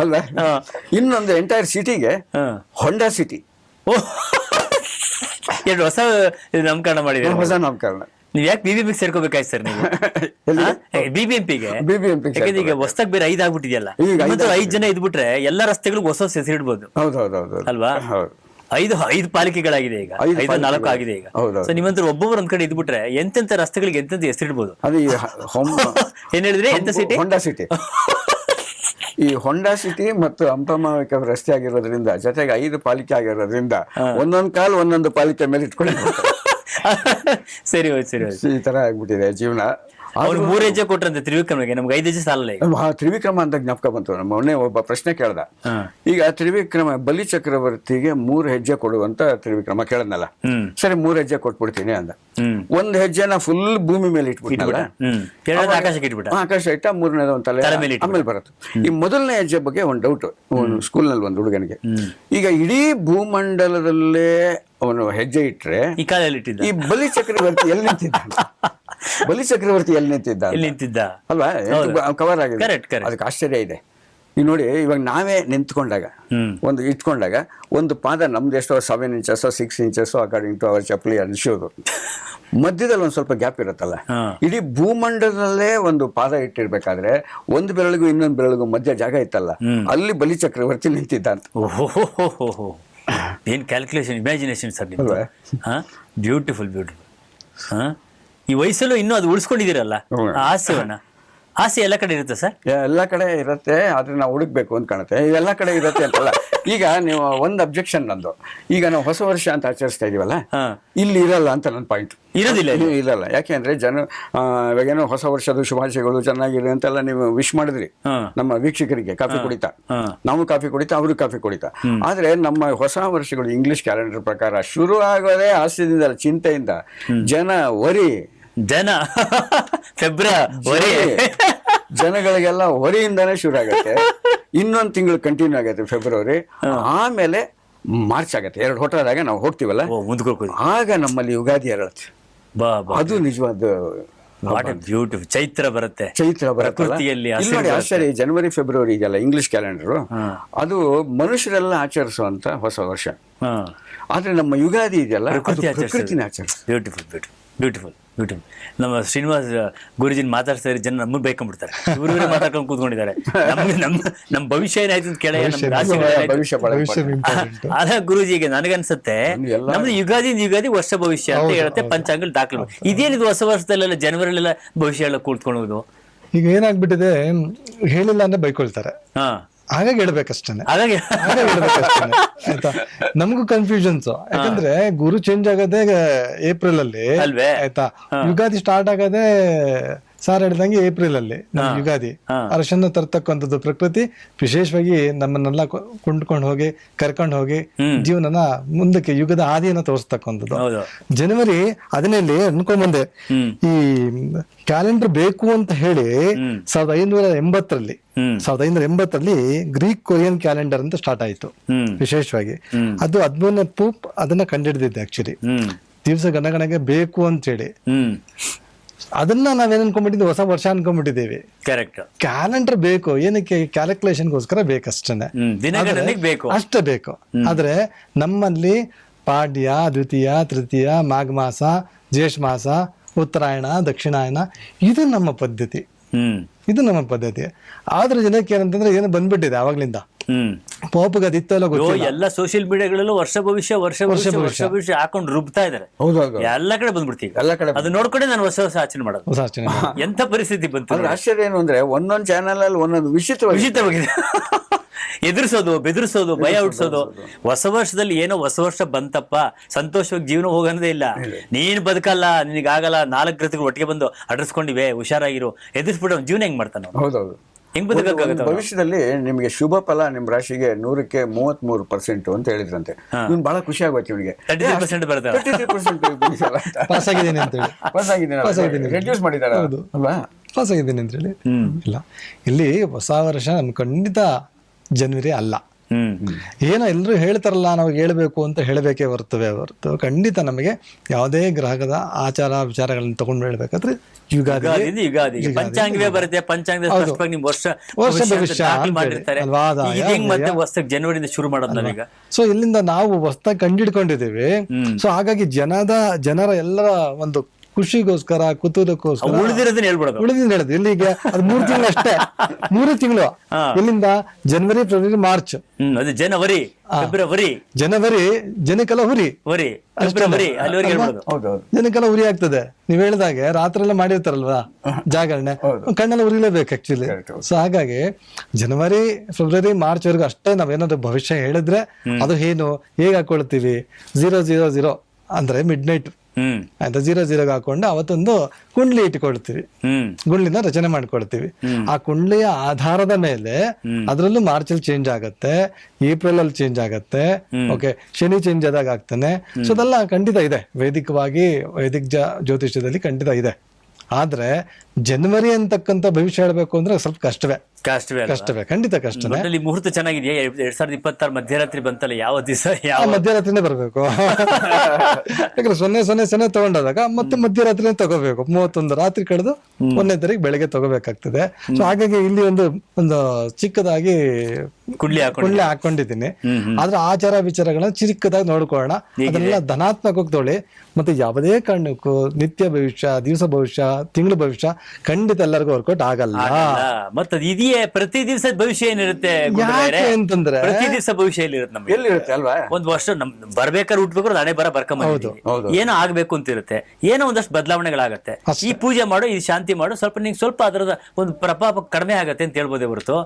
ಅಲ್ಲ ಇನ್ನೊಂದು ಎಂಟೈರ್ ಸಿಟಿಗೆ. ಹೊಂಡಾ ಸಿಟಿ ಓ. ಎರಡು ಹೊಸ ನಾಮಕರಣ ಮಾಡಿದ್ರೆ ಹೊಸ ನಾಮಕರಣ. ನೀವ್ ಯಾಕೆ ಬಿಬಿಎಂಪಿ ಸೇರ್ಕೋಬೇಕಾಯ್ತು ಸರ್ ನೀವು? ಬಿಬಿಎಂಪಿಗೆ ಬಿಬಿಎಂಪಿ ಈಗ ಹೊಸದಾಗಿ ಬೇರೆ ಐದ್ ಆಗ್ಬಿಟ್ಟಿದೆಯಲ್ಲ ಐದ್ ಜನ ಇದ್ಬಿಟ್ರೆ ಎಲ್ಲಾ ರಸ್ತೆಗಳಿಗೂ ಹೊಸ ಹೊಸ ಹೆಸರು ಇಡ್ಬೋದು. ಹೌದು ಹೌದು ಹೌದು ಹೌದು. ಅಲ್ವಾ? ಹೌದು. ಐದು ಐದು ಪಾಲಿಕೆಗಳಾಗಿದೆ ಈಗ. ಐದು ನಾಲ್ಕು. ಆಗಿದೆ ಈಗ. ಸೊ ನಿಮ್ಮಂತರ ಒಬ್ಬೊಬ್ಬರು ಒಂದ್ ಕಡೆ ಇದ್ಬಿಟ್ರೆ ಎಂತೆಂತ ರಸ್ತೆಗಳಿಗೆ ಎಂತೆಂತ ಹೆಸರಿಡ್ಬೋದು? ಅದು ಏನ್ ಹೇಳಿದ್ರೆ? ಎಂತ ಸಿಟಿ ಹೊಂಡಾ ಸಿಟಿ ಈ ಹೊಂಡಾ ಸಿಟಿ ಮತ್ತು ಹಂಪಮಾವಿಕ ರಸ್ತೆ ಆಗಿರೋದ್ರಿಂದ ಜೊತೆಗೆ ಐದು ಪಾಲಿಕೆ ಆಗಿರೋದ್ರಿಂದ ಒಂದೊಂದು ಕಾಲ್ ಒಂದೊಂದು ಪಾಲಿಕೆ ಮೇಲೆ ಇಟ್ಕೊಂಡು ಸರಿ ಹೋಯ್ತು ಸರಿ ಹೋಯ್ತು. ಈ ತರ ಆಗ್ಬಿಟ್ಟಿದೆ ಜೀವನ. ಅವ್ರು ಮೂರ್ ಹೆಜ್ಜೆ ಕೊಟ್ರಂತೆ ತ್ರಿವಿಕ್ರಮ್ಗೆ ನಮ್ಗೆ ಐದು ಹೆಜ್ಜೆ ಸಾಲ ತ್ರಿವಿಕ್ರಮ ಅಂತ ಜ್ಞಾಪಕ ಬಂತು. ನಮ್ಮ ಮೊನ್ನೆ ಒಬ್ಬ ಪ್ರಶ್ನೆ ಕೇಳ್ದ. ಈಗ ತ್ರಿವಿಕ್ರಮ ಬಲಿ ಚಕ್ರವರ್ತಿಗೆ ಮೂರು ಹೆಜ್ಜೆ ಕೊಡುವಂತ ತ್ರಿವಿಕ್ರಮ ಕೇಳದ್ನಲ್ಲ? ಸರಿ ಮೂರು ಹೆಜ್ಜೆ ಕೊಟ್ಬಿಡ್ತೀನಿ ಅಂದ. ಒಂದ್ ಹೆಜ್ಜೆನ ಫುಲ್ ಭೂಮಿ ಮೇಲೆ ಇಟ್ಬಿಟ್ಟು. ಆಕಾಶಕ್ಕೆ ಇಟ್ಬಿಟ್ಟ. ಆಕಾಶ ಇಟ್ಟ ಮೂರನೇದ ಒಂದ್ ತಲೆ ಮೇಲೆ. ಆಮೇಲೆ ಬರುತ್ತೆ. ಈ ಮೊದಲನೇ ಹೆಜ್ಜೆ ಬಗ್ಗೆ ಒಂದು ಡೌಟ್ ಸ್ಕೂಲ್ನಲ್ಲಿ ಒಂದು ಹುಡುಗನಿಗೆ. ಈಗ ಇಡೀ ಭೂಮಂಡಲದಲ್ಲೇ ಅವನು ಹೆಜ್ಜೆ ಇಟ್ರೆ ಈ ಬಲಿ ಚಕ್ರವರ್ತಿ ಎಲ್ಲಿ ನಿಂತಿದ್ದ ಬಲಿ ಚಕ್ರವರ್ತಿ ಎಲ್ಲಿ ನಿಂತಿದ್ದ ಅಂತ. ಇಲ್ಲಿ ನಿಂತಿದ್ದ? ಅಲ್ವಾ? ಕವರ್ ಆಗಿದೆ. ಕರೆಕ್ಟ್ ಕರೆಕ್ಟ್ ಅದಕ್ಕೆ ಆಶ್ಚರ್ಯ ಇದೆ. ಈಗ ನೋಡಿ ಇವಾಗ ನಾವೇ ನಿಂತ್ಕೊಂಡಾಗ ಒಂದು ಇಟ್ಕೊಂಡಾಗ ಒಂದು ಪಾದ ನಮ್ದು ಎಷ್ಟೋ seven inches six inches according to our ಚಪ್ಪಲಿ ಅನಿಸೋದು ಮಧ್ಯದಲ್ಲಿ ಒಂದು ಸ್ವಲ್ಪ ಗ್ಯಾಪ್ ಇರುತ್ತಲ್ಲ. ಇಡೀ ಭೂಮಂಡಲದಲ್ಲೇ ಒಂದು ಪಾದ ಇಟ್ಟಿರ್ಬೇಕಾದ್ರೆ ಒಂದು ಬೆರಳಿಗೂ ಇನ್ನೊಂದು ಬೆರಳಿಗೂ ಮಧ್ಯ ಜಾಗ ಇತ್ತಲ್ಲ ಅಲ್ಲಿ ಬಲಿ ಚಕ್ರವರ್ತಿ ನಿಂತಿದ್ದ ಅಂತ. ಓಹೋ ಏನ್ calculation imagination sir beautiful beautiful ಹಾ? ಈ ವಯಸ್ಸಲ್ಲೂ ಇನ್ನೂ ಅದು ಉಳಿಸ್ಕೊಂಡಿದ್ದೀರಲ್ಲ. ಆ ಆಸೆವನ್ನ ಆಸೆ ಎಲ್ಲ ಕಡೆ ಇರುತ್ತೆ ಸರ್? ಎಲ್ಲ ಕಡೆ ಇರುತ್ತೆ ಆದ್ರೆ ನಾವು ಹುಡುಕ್ಬೇಕು ಅಂತ ಕಾಣುತ್ತೆ. ಇದೆಲ್ಲ ಕಡೆ ಇರುತ್ತೆ ಅಂತಲ್ಲ. ಈಗ ನೀವು ಒಂದು ಅಬ್ಜೆಕ್ಷನ್ ನಂದು. ಈಗ ನಾವು ಹೊಸ ವರ್ಷ ಅಂತ ಆಚರಿಸ್ತಾ ಇದೀವಲ್ಲ? ಇಲ್ಲಿ ಇರಲ್ಲ ಅಂತ ನನ್ನ ಪಾಯಿಂಟ್ ಇರೋದಿಲ್ಲ. ಇರಲ್ಲ. ಯಾಕೆಂದ್ರೆ ಜನ ಆ, ಇವಾಗೇನೋ ಹೊಸ ವರ್ಷದ ಶುಭಾಶಯಗಳು ಚೆನ್ನಾಗಿರಿ ಅಂತೆಲ್ಲ ನೀವು ವಿಶ್ ಮಾಡಿದ್ರಿ. ನಮ್ಮ ವೀಕ್ಷಕರಿಗೆ ಕಾಫಿ ಕುಡಿತಾ. ನಾವು ಕಾಫಿ ಕುಡಿತಾ ಅವರು ಕಾಫಿ ಕುಡಿತಾ. ಆದ್ರೆ ನಮ್ಮ ಹೊಸ ವರ್ಷಗಳು ಇಂಗ್ಲಿಷ್ ಕ್ಯಾಲೆಂಡರ್ ಪ್ರಕಾರ ಶುರು ಆಗೋದೇ ಹಾಸ್ಯದಿಂದ ಚಿಂತೆಯಿಂದ. ಜನ ವರಿ ಜನ. ಫೆಬ್ರವರಿ ಜನಗಳಿಗೆಲ್ಲ ಹೊರೆಯಿಂದಾನೇ ಶುರು ಆಗತ್ತೆ. ಇನ್ನೊಂದು ತಿಂಗಳು ಕಂಟಿನ್ಯೂ ಆಗತ್ತೆ ಫೆಬ್ರವರಿ. ಆಮೇಲೆ ಮಾರ್ಚ್ ಆಗತ್ತೆ. ಎರಡು ಹೊಟ್ಟದಾಗ ನಾವು ಹೋಗ್ತೀವಲ್ಲ? ಆಗ ನಮ್ಮಲ್ಲಿ ಯುಗಾದಿ ಬಾ ಅದು ನಿಜವಾದ ಬ್ಯೂಟಿಫುಲ್ ಚೈತ್ರ ಬರುತ್ತೆ. ಚೈತ್ರ ಬರುತ್ತೆ. ಆಶ್ಚರ್ಯ. ಜನವರಿ ಫೆಬ್ರವರಿ ಇದೆಲ್ಲ ಇಂಗ್ಲಿಷ್ ಕ್ಯಾಲೆಂಡರ್. ಅದು ಮನುಷ್ಯರೆಲ್ಲ ಆಚರಿಸುವಂತ ಹೊಸ ವರ್ಷ. ಆದ್ರೆ ನಮ್ಮ ಯುಗಾದಿ ಇದೆಯಲ್ಲ ಪ್ರಕೃತಿನ ಆಚರಿಸ ಬ್ಯೂಟಿಫುಲ್ ಬ್ಯೂಟಿಫುಲ್ ಬ್ಯೂಟಿಫುಲ್ ಬ್ಯೂಟಿಫುಲ್ ನಮ್ಮ ಶ್ರೀನಿವಾಸ್ ಗುರುಜಿನ ಮಾತಾಡ್ತಾ ಜನ ನಮ್ಮ ಬೈಕೊಂಡ್ಬಿಡ್ತಾರೆ ಇವರು ಮಾತಾಡ್ಕೊಂಡು ಕೂತ್ಕೊಂಡಿದ್ದಾರೆ. ನಮ್ಗೆ ನಮ್ಮ ನಮ್ಮ ಭವಿಷ್ಯ ಏನಾಯ್ತು ಅಂತ ಕೇಳ ಅದ ಗುರುಜಿಗೆ ನನಗನ್ಸುತ್ತೆ ನಮ್ದು ಯುಗಾದಿ ಯುಗಾದಿ ವರ್ಷ ಭವಿಷ್ಯ ಅಂತ ಹೇಳುತ್ತೆ ಪಂಚಾಂಗ ದಾಖಲು. ಇದೇನಿದು ಹೊಸ ವರ್ಷದಲ್ಲೆಲ್ಲ ಜನವರಿಲೆಲ್ಲ ಭವಿಷ್ಯ ಎಲ್ಲ ಕೂತ್ಕೊಳ್ಳೋದು? ಈಗ ಏನಾಗ್ಬಿಟ್ಟಿದೆ ಹೇಳಿಲ್ಲ ಅಂದ್ರೆ ಬೈಕೊಳ್ತಾರೆ. ಹಾ. ಹಾಗಾಗಿ ಹೇಳ್ಬೇಕಷ್ಟೇ ಹಾಗಾಗಿ. ಆಯ್ತಾ? ನಮಗೂ ಕನ್ಫ್ಯೂಷನ್ಸ್ ಯಾಕಂದ್ರೆ ಗುರು ಚೇಂಜ್ ಆಗೋದೇ ಏಪ್ರಿಲ್ ಅಲ್ಲಿ ಅಲ್ವೇ? ಆಯ್ತಾ? ಯುಗಾದಿ ಸ್ಟಾರ್ಟ್ ಆಗೋದೇ ಸಾರ್ ಹೇಳ್ದಂಗೆ ಏಪ್ರಿಲ್ ಅಲ್ಲಿ ಯುಗಾದಿ. ಅರಶನ ತರ್ತಕ್ಕಂಥದ್ದು ಪ್ರಕೃತಿ ವಿಶೇಷವಾಗಿ ನಮ್ಮನ್ನೆಲ್ಲ ಕುಂಡ್ಕೊಂಡು ಹೋಗಿ ಕರ್ಕೊಂಡು ಹೋಗಿ ಜೀವನನ ಮುಂದಕ್ಕೆ ಯುಗದ ಆದಿಯನ್ನ ತೋರಿಸ್ತಕ್ಕಂಥದ್ದು. ಜನವರಿ ಅದನ್ನಲ್ಲಿ ಅನ್ಕೊಂಡ್ ಬಂದೆ. ಈ ಕ್ಯಾಲೆಂಡರ್ ಬೇಕು ಅಂತ ಹೇಳಿ. ಸಾವಿರದ ಐನೂರ ಎಂಬತ್ತರಲ್ಲಿ ಸಾವಿರದ ಐನೂರ ಎಂಬತ್ತರಲ್ಲಿ ಗ್ರೀಕ್ ಕೊರಿಯನ್ ಕ್ಯಾಲೆಂಡರ್ ಅಂತ ಸ್ಟಾರ್ಟ್ ಆಯ್ತು. ವಿಶೇಷವಾಗಿ. ಅದು ಹದಿಮೂರನೇ ಪೂಪ್ ಅದನ್ನ ಕಂಡಿಡಿದಿದ್ದೆ ಆಕ್ಚುಲಿ ದಿವಸ ಗಣಗಣಗೆ ಬೇಕು ಅಂತೇಳಿ ಹ್ಮ್. ಅದನ್ನ ನಾವೇನ್ ಅನ್ಕೊಂಡ್ಬಿಟ್ಟಿದ್ವಿ ಹೊಸ ವರ್ಷ ಅನ್ಕೊಂಡ್ಬಿಟ್ಟಿದ್ದೀವಿ. ಕರೆಕ್ಟ್ ಕ್ಯಾಲೆಂಡರ್ ಬೇಕು ಏನಕ್ಕೆ ಕ್ಯಾಲ್ಕುಲೇಷನ್ಗೋಸ್ಕರ ಗೋಸ್ಕರ ದಿನಗಣನೆಗೆ ಬೇಕು. ಅಷ್ಟೇ ಬೇಕು. ಆದ್ರೆ ನಮ್ಮಲ್ಲಿ ಪಾಡ್ಯ ದ್ವಿತೀಯ ತೃತೀಯ ಮಾಘ ಮಾಸ ಜ್ಯೇಷ್ಠ ಮಾಸ ಉತ್ತರಾಯಣ ದಕ್ಷಿಣಾಯನ ಇದು ನಮ್ಮ ಪದ್ಧತಿ. ಇದು ನಮ್ಮ ಪದ್ಧತಿ. ಆದ್ರೆ ಜನಕ್ಕೆ ಏನಂತಂದ್ರೆ ಏನು ಬಂದ್ಬಿಟ್ಟಿದೆ ಅವಾಗ್ಲಿಂದ ಪೋಪಗೆ ಗೊತ್ತಿಲ್ಲ. ಎಲ್ಲ ಸೋಷಿಯಲ್ ಮೀಡಿಯಾಗಳಲ್ಲೂ ವರ್ಷ ಭವಿಷ್ಯ ವರ್ಷ ಭವಿಷ್ಯ ವರ್ಷ ಭವಿಷ್ಯ. ಹಾಕೊಂಡು ರುಬ್ತಾ ಇದಾರೆ. ಎಲ್ಲ ಕಡೆ ಬಂದ್ಬಿಡ್ತೀವಿ ಎಲ್ಲ ಕಡೆ ಅದು ನೋಡ್ಕೊಂಡೆ ನಾನು ಹೊಸ ಹೊಸ ಆಚರಣೆ ಮಾಡೋದು. ಹೊಸ ಆಚರಣೆ ಎಂತ ಪರಿಸ್ಥಿತಿ ಬಂತು? ಅದ್ರ ಆಶ್ಚರ್ಯ ಏನು ಅಂದ್ರೆ ಒಂದೊಂದು ಚಾನಲ್ ಅಲ್ಲಿ ಒಂದೊಂದು ವಿಚಿತ್ರ ವಿಚಿತ್ರವಾಗಿದೆ. ಎದುರಿಸೋದು ಬೆದರಿಸೋದು ಭಯ ಹುಟ್ಟಿಸೋದು. ಹೊಸ ವರ್ಷದಲ್ಲಿ ಏನೋ ಹೊಸ ವರ್ಷ ಬಂತಪ್ಪ. ಸಂತೋಷವಾಗಿ ಜೀವನ ಹೋಗೋದೇ ಇಲ್ಲ. ನೀನ್ ಬದುಕಲ್ಲ ನಿನಗಾಗಲ್ಲ ನಾಲ್ಕು ಗ್ರಹಗಳು ಒಟ್ಟಿಗೆ ಬಂದು ಅಡ್ರಸ್ಕೊಂಡಿವೆ ಹುಷಾರಾಗಿರು. ಎದುರಿಸ್ಬಿಟ್ಟು ಜೀವನ ಹೆಂಗ್ ಮಾಡ್ತಾನೆ? ಹೌದೌದು ಹೆಂಗ್ ಭವಿಷ್ಯದಲ್ಲಿ ನಿಮಗೆ ಶುಭ ಫಲ ನಿಮ್ ರಾಶಿಗೆ ನೂರಕ್ಕೆ ಮೂವತ್ತ್ ಮೂರು ಪರ್ಸೆಂಟ್ ಅಂತ ಹೇಳಿದ್ರಂತೆ. ಇವ್ನು ಬಹಳ ಖುಷಿ ಆಗೋಯ್ತು ಇವನಿಗೆ ಪಾಸ್ ಆಗಿದ್ದೀನಿ ಅಂತ ಹೇಳಿ. ಪಾಸ್ ಆಗಿದ್ದೀನಿ ರೆಡ್ಯೂಸ್ ಮಾಡಿದ್ದಾರೆ? ಅಲ್ವಾ? ಪಾಸ್ ಆಗಿದ್ದೀನಿ ಅಂತ ಹೇಳಿ. ಇಲ್ಲ. ಇಲ್ಲಿ ಹೊಸ ವರ್ಷ ನಮ್ ಖಂಡಿತ ಜನವರಿ ಅಲ್ಲ. ಏನೋ ಎಲ್ಲರೂ ಹೇಳ್ತಾರಲ್ಲ ನಾವು ಹೇಳಬೇಕು ಅಂತ ಹೇಳಬೇಕೇ ಹೊರ್ತವೆ ಹೊರತು ಖಂಡಿತ ನಮಗೆ ಯಾವುದೇ ಗ್ರಹದ ಆಚಾರ ವಿಚಾರಗಳನ್ನ ತಗೊಂಡು ಹೇಳ್ಬೇಕಾದ್ರೆ ಯುಗಾದಿ ಯುಗಾದಿ ಪಂಚಾಂಗವೇ ಬರುತ್ತೆ. ಪಂಚಾಂಗದ ಸ್ಪಷ್ಟವಾಗಿ ನಿಮ್ ವರ್ಷ ವರ್ಷ ಭವಿಷ್ಯ ಜನವರಿಯಿಂದ ಶುರು ಮಾಡೋದು ನಾವೀಗ? ಸೊ ಇಲ್ಲಿಂದ ನಾವು ಹೊಸ್ದಾಗಿ ಕಂಡಿಡ್ಕೊಂಡಿದ್ದೀವಿ. ಸೊ ಹಾಗಾಗಿ ಜನದ ಜನರ ಎಲ್ಲರ ಒಂದು ಖುಷಿಗೋಸ್ಕರ ಕುತೂಹಲಕ್ಕೋಸ್ಕರ ಉಳಿದಿರೋದನ್ನ ಹೇಳ್ಬಿಡೋದು. ಉಳಿದಿಂದ ಹೇಳುದು. ಇಲ್ಲಿಗೆ ಅದು ಮೂರು ತಿಂಗಳು ಅಷ್ಟೇ. ಮೂರು ತಿಂಗಳು. ಇಲ್ಲಿಂದ ಜನವರಿ ಫೆಬ್ರವರಿ ಮಾರ್ಚ್. ಅದು ಜನವರಿ ಫೆಬ್ರವರಿ. ಜನವರಿ ಜನಕಲ ಹುರಿ. ಹುರಿ ಫೆಬ್ರವರಿ ಜನಕ್ಕೆಲ್ಲ ಉರಿ ಆಗ್ತದೆ. ನೀವ್ ಹೇಳಿದಾಗೆ ರಾತ್ರಿ ಎಲ್ಲ ಮಾಡಿರ್ತಾರಲ್ವಾ ಜಾಗರಣೆ? ಕಣ್ಣೆಲ್ಲ ಉರಿಲೇಬೇಕು ಆಕ್ಚುಲಿ ಸೊ ಹಾಗಾಗಿ ಜನವರಿ ಫೆಬ್ರವರಿ ಮಾರ್ಚ್ ವರೆಗೂ ಅಷ್ಟೇ ನಾವೇನಾದ್ರು ಭವಿಷ್ಯ ಹೇಳಿದ್ರೆ ಅದು ಏನು ಹೇಗೆ ಹಾಕೊಳ್ತೀವಿ? ಜೀರೋ ಜೀರೋ ಜೀರೋ ಅಂದ್ರೆ ಮಿಡ್ ನೈಟ್ ಆಯ್ತಾ? ಜೀರೋ ಜೀರೋ ಹಾಕೊಂಡು ಅವತ್ತೊಂದು ಕುಂಡ್ಲಿ ಇಟ್ಕೊಳ್ತೀವಿ. ಗುಂಡ್ಲಿನ ರಚನೆ ಮಾಡ್ಕೊಳ್ತೀವಿ. ಆ ಕುಂಡ್ಲಿಯ ಆಧಾರದ ಮೇಲೆ ಅದರಲ್ಲೂ ಮಾರ್ಚ್ ಅಲ್ಲಿ ಚೇಂಜ್ ಆಗತ್ತೆ ಏಪ್ರಿಲ್ ಅಲ್ಲಿ ಚೇಂಜ್ ಆಗತ್ತೆ ಓಕೆ ಶನಿ ಚೇಂಜ್ ಆದಾಗ ಆಗ್ತಾನೆ. ಸೊ ಅದೆಲ್ಲ ಖಂಡಿತ ಇದೆ. ವೈದಿಕವಾಗಿ ವೈದಿಕ ಜ- ಜ್ಯೋತಿಷ್ಯದಲ್ಲಿ ಖಂಡಿತ ಇದೆ. ಆದ್ರೆ ಜನವರಿ ಅಂತಕ್ಕಂಥ ಭವಿಷ್ಯ ಹೇಳ್ಬೇಕು ಅಂದ್ರೆ ಸ್ವಲ್ಪ ಕಷ್ಟವೇ. ಕಷ್ಟವೇ? ಕಷ್ಟವೇ ಖಂಡಿತ ಕಷ್ಟನೇ ಒಟ್ನಲ್ಲಿ ಮುಹೂರ್ತ ಚೆನ್ನಾಗಿದೆಯಾ? ಎರಡ್ ಸಾವಿರದ ಇಪ್ಪತ್ತಾರು ಮಧ್ಯರಾತ್ರಿ ಬಂತಲ್ಲ ಯಾವ ದಿವಸ ಯಾವ ಮಧ್ಯರಾತ್ರಿನೇ ಬರ್ಬೇಕು. ಯಾಕಂದ್ರೆ ಸೊನ್ನೆ ಸೊನ್ನೆ ಸೊನ್ನೆ ತಗೊಂಡಾಗ ಮತ್ತೆ ಮಧ್ಯರಾತ್ರಿನೇ ತಗೋಬೇಕು. ಮೂವತ್ತೊಂದು ರಾತ್ರಿ ಕಳೆದು ಒಂದನೇ ತಾರೀಕು ಬೆಳಗ್ಗೆ ತಗೋಬೇಕಾಗ್ತದೆ. ಸೊ ಹಾಗಾಗಿ ಇಲ್ಲಿ ಒಂದು ಒಂದು ಚಿಕ್ಕದಾಗಿ ಕುಡ್ಲಿ ಹಾಕೊಂಡು ಕೊಳ್ಳೆ ಹಾಕೊಂಡಿದ್ದೀನಿ. ಆದ್ರೆ ಆಚಾರ ವಿಚಾರಗಳನ್ನ ಚಿಕ್ಕದಾಗಿ ನೋಡ್ಕೊಳ್ಳೋಣ. ಅದನ್ನೆಲ್ಲ ಧನಾತ್ಮಕವಾಗಿ ತೊಳಿ ಮತ್ತೆ ಯಾವುದೇ ಕಾರಣಕ್ಕೂ ನಿತ್ಯ ಭವಿಷ್ಯ ದಿವಸ ಭವಿಷ್ಯ ತಿಂಗಳ ಭವಿಷ್ಯ ಖಂಡಿತ ಎಲ್ಲರಿಗೂ ವರ್ಕೌಟ್ ಆಗಲ್ಲ. ಮತ್ತೆ ಇದೆಯೇ ಪ್ರತಿ ದಿವಸ ಭವಿಷ್ಯ ಏನಿರುತ್ತೆ ಅಂತಂದ್ರೆ ಪ್ರತಿ ದಿವಸ ಭವಿಷ್ಯ ಎಲ್ಲಿರುತ್ತೆ ನಮ್ಗೆ? ಎಲ್ಲಿರುತ್ತೆ ಅಲ್ವಾ? ಒಂದ್ ವರ್ಷ ನಮ್ ಬರ್ಬೇಕಾದ್ರೆ ಹುಟ್ಬೇಕಾದ್ರೆ ನಾನೇ ಬರ ಬರ್ಕೊಂಬಂದಿದ್ದೀವಿ ಏನೋ ಆಗ್ಬೇಕು ಅಂತ ಇರುತ್ತೆ ಏನೋ ಒಂದಷ್ಟು ಬದಲಾವಣೆಗಳಾಗತ್ತೆ. ಈ ಪೂಜೆ ಮಾಡು ಈ ಶಾಂತಿ ಮಾಡು. ಸ್ವಲ್ಪ ನಿಂಗೆ ಸ್ವಲ್ಪ ಅದರದ ಒಂದು ಪ್ರಭಾವ ಕಡಿಮೆ ಆಗತ್ತೆ ಅಂತ ಹೇಳ್ಬೋದೇ ಹೊರತು.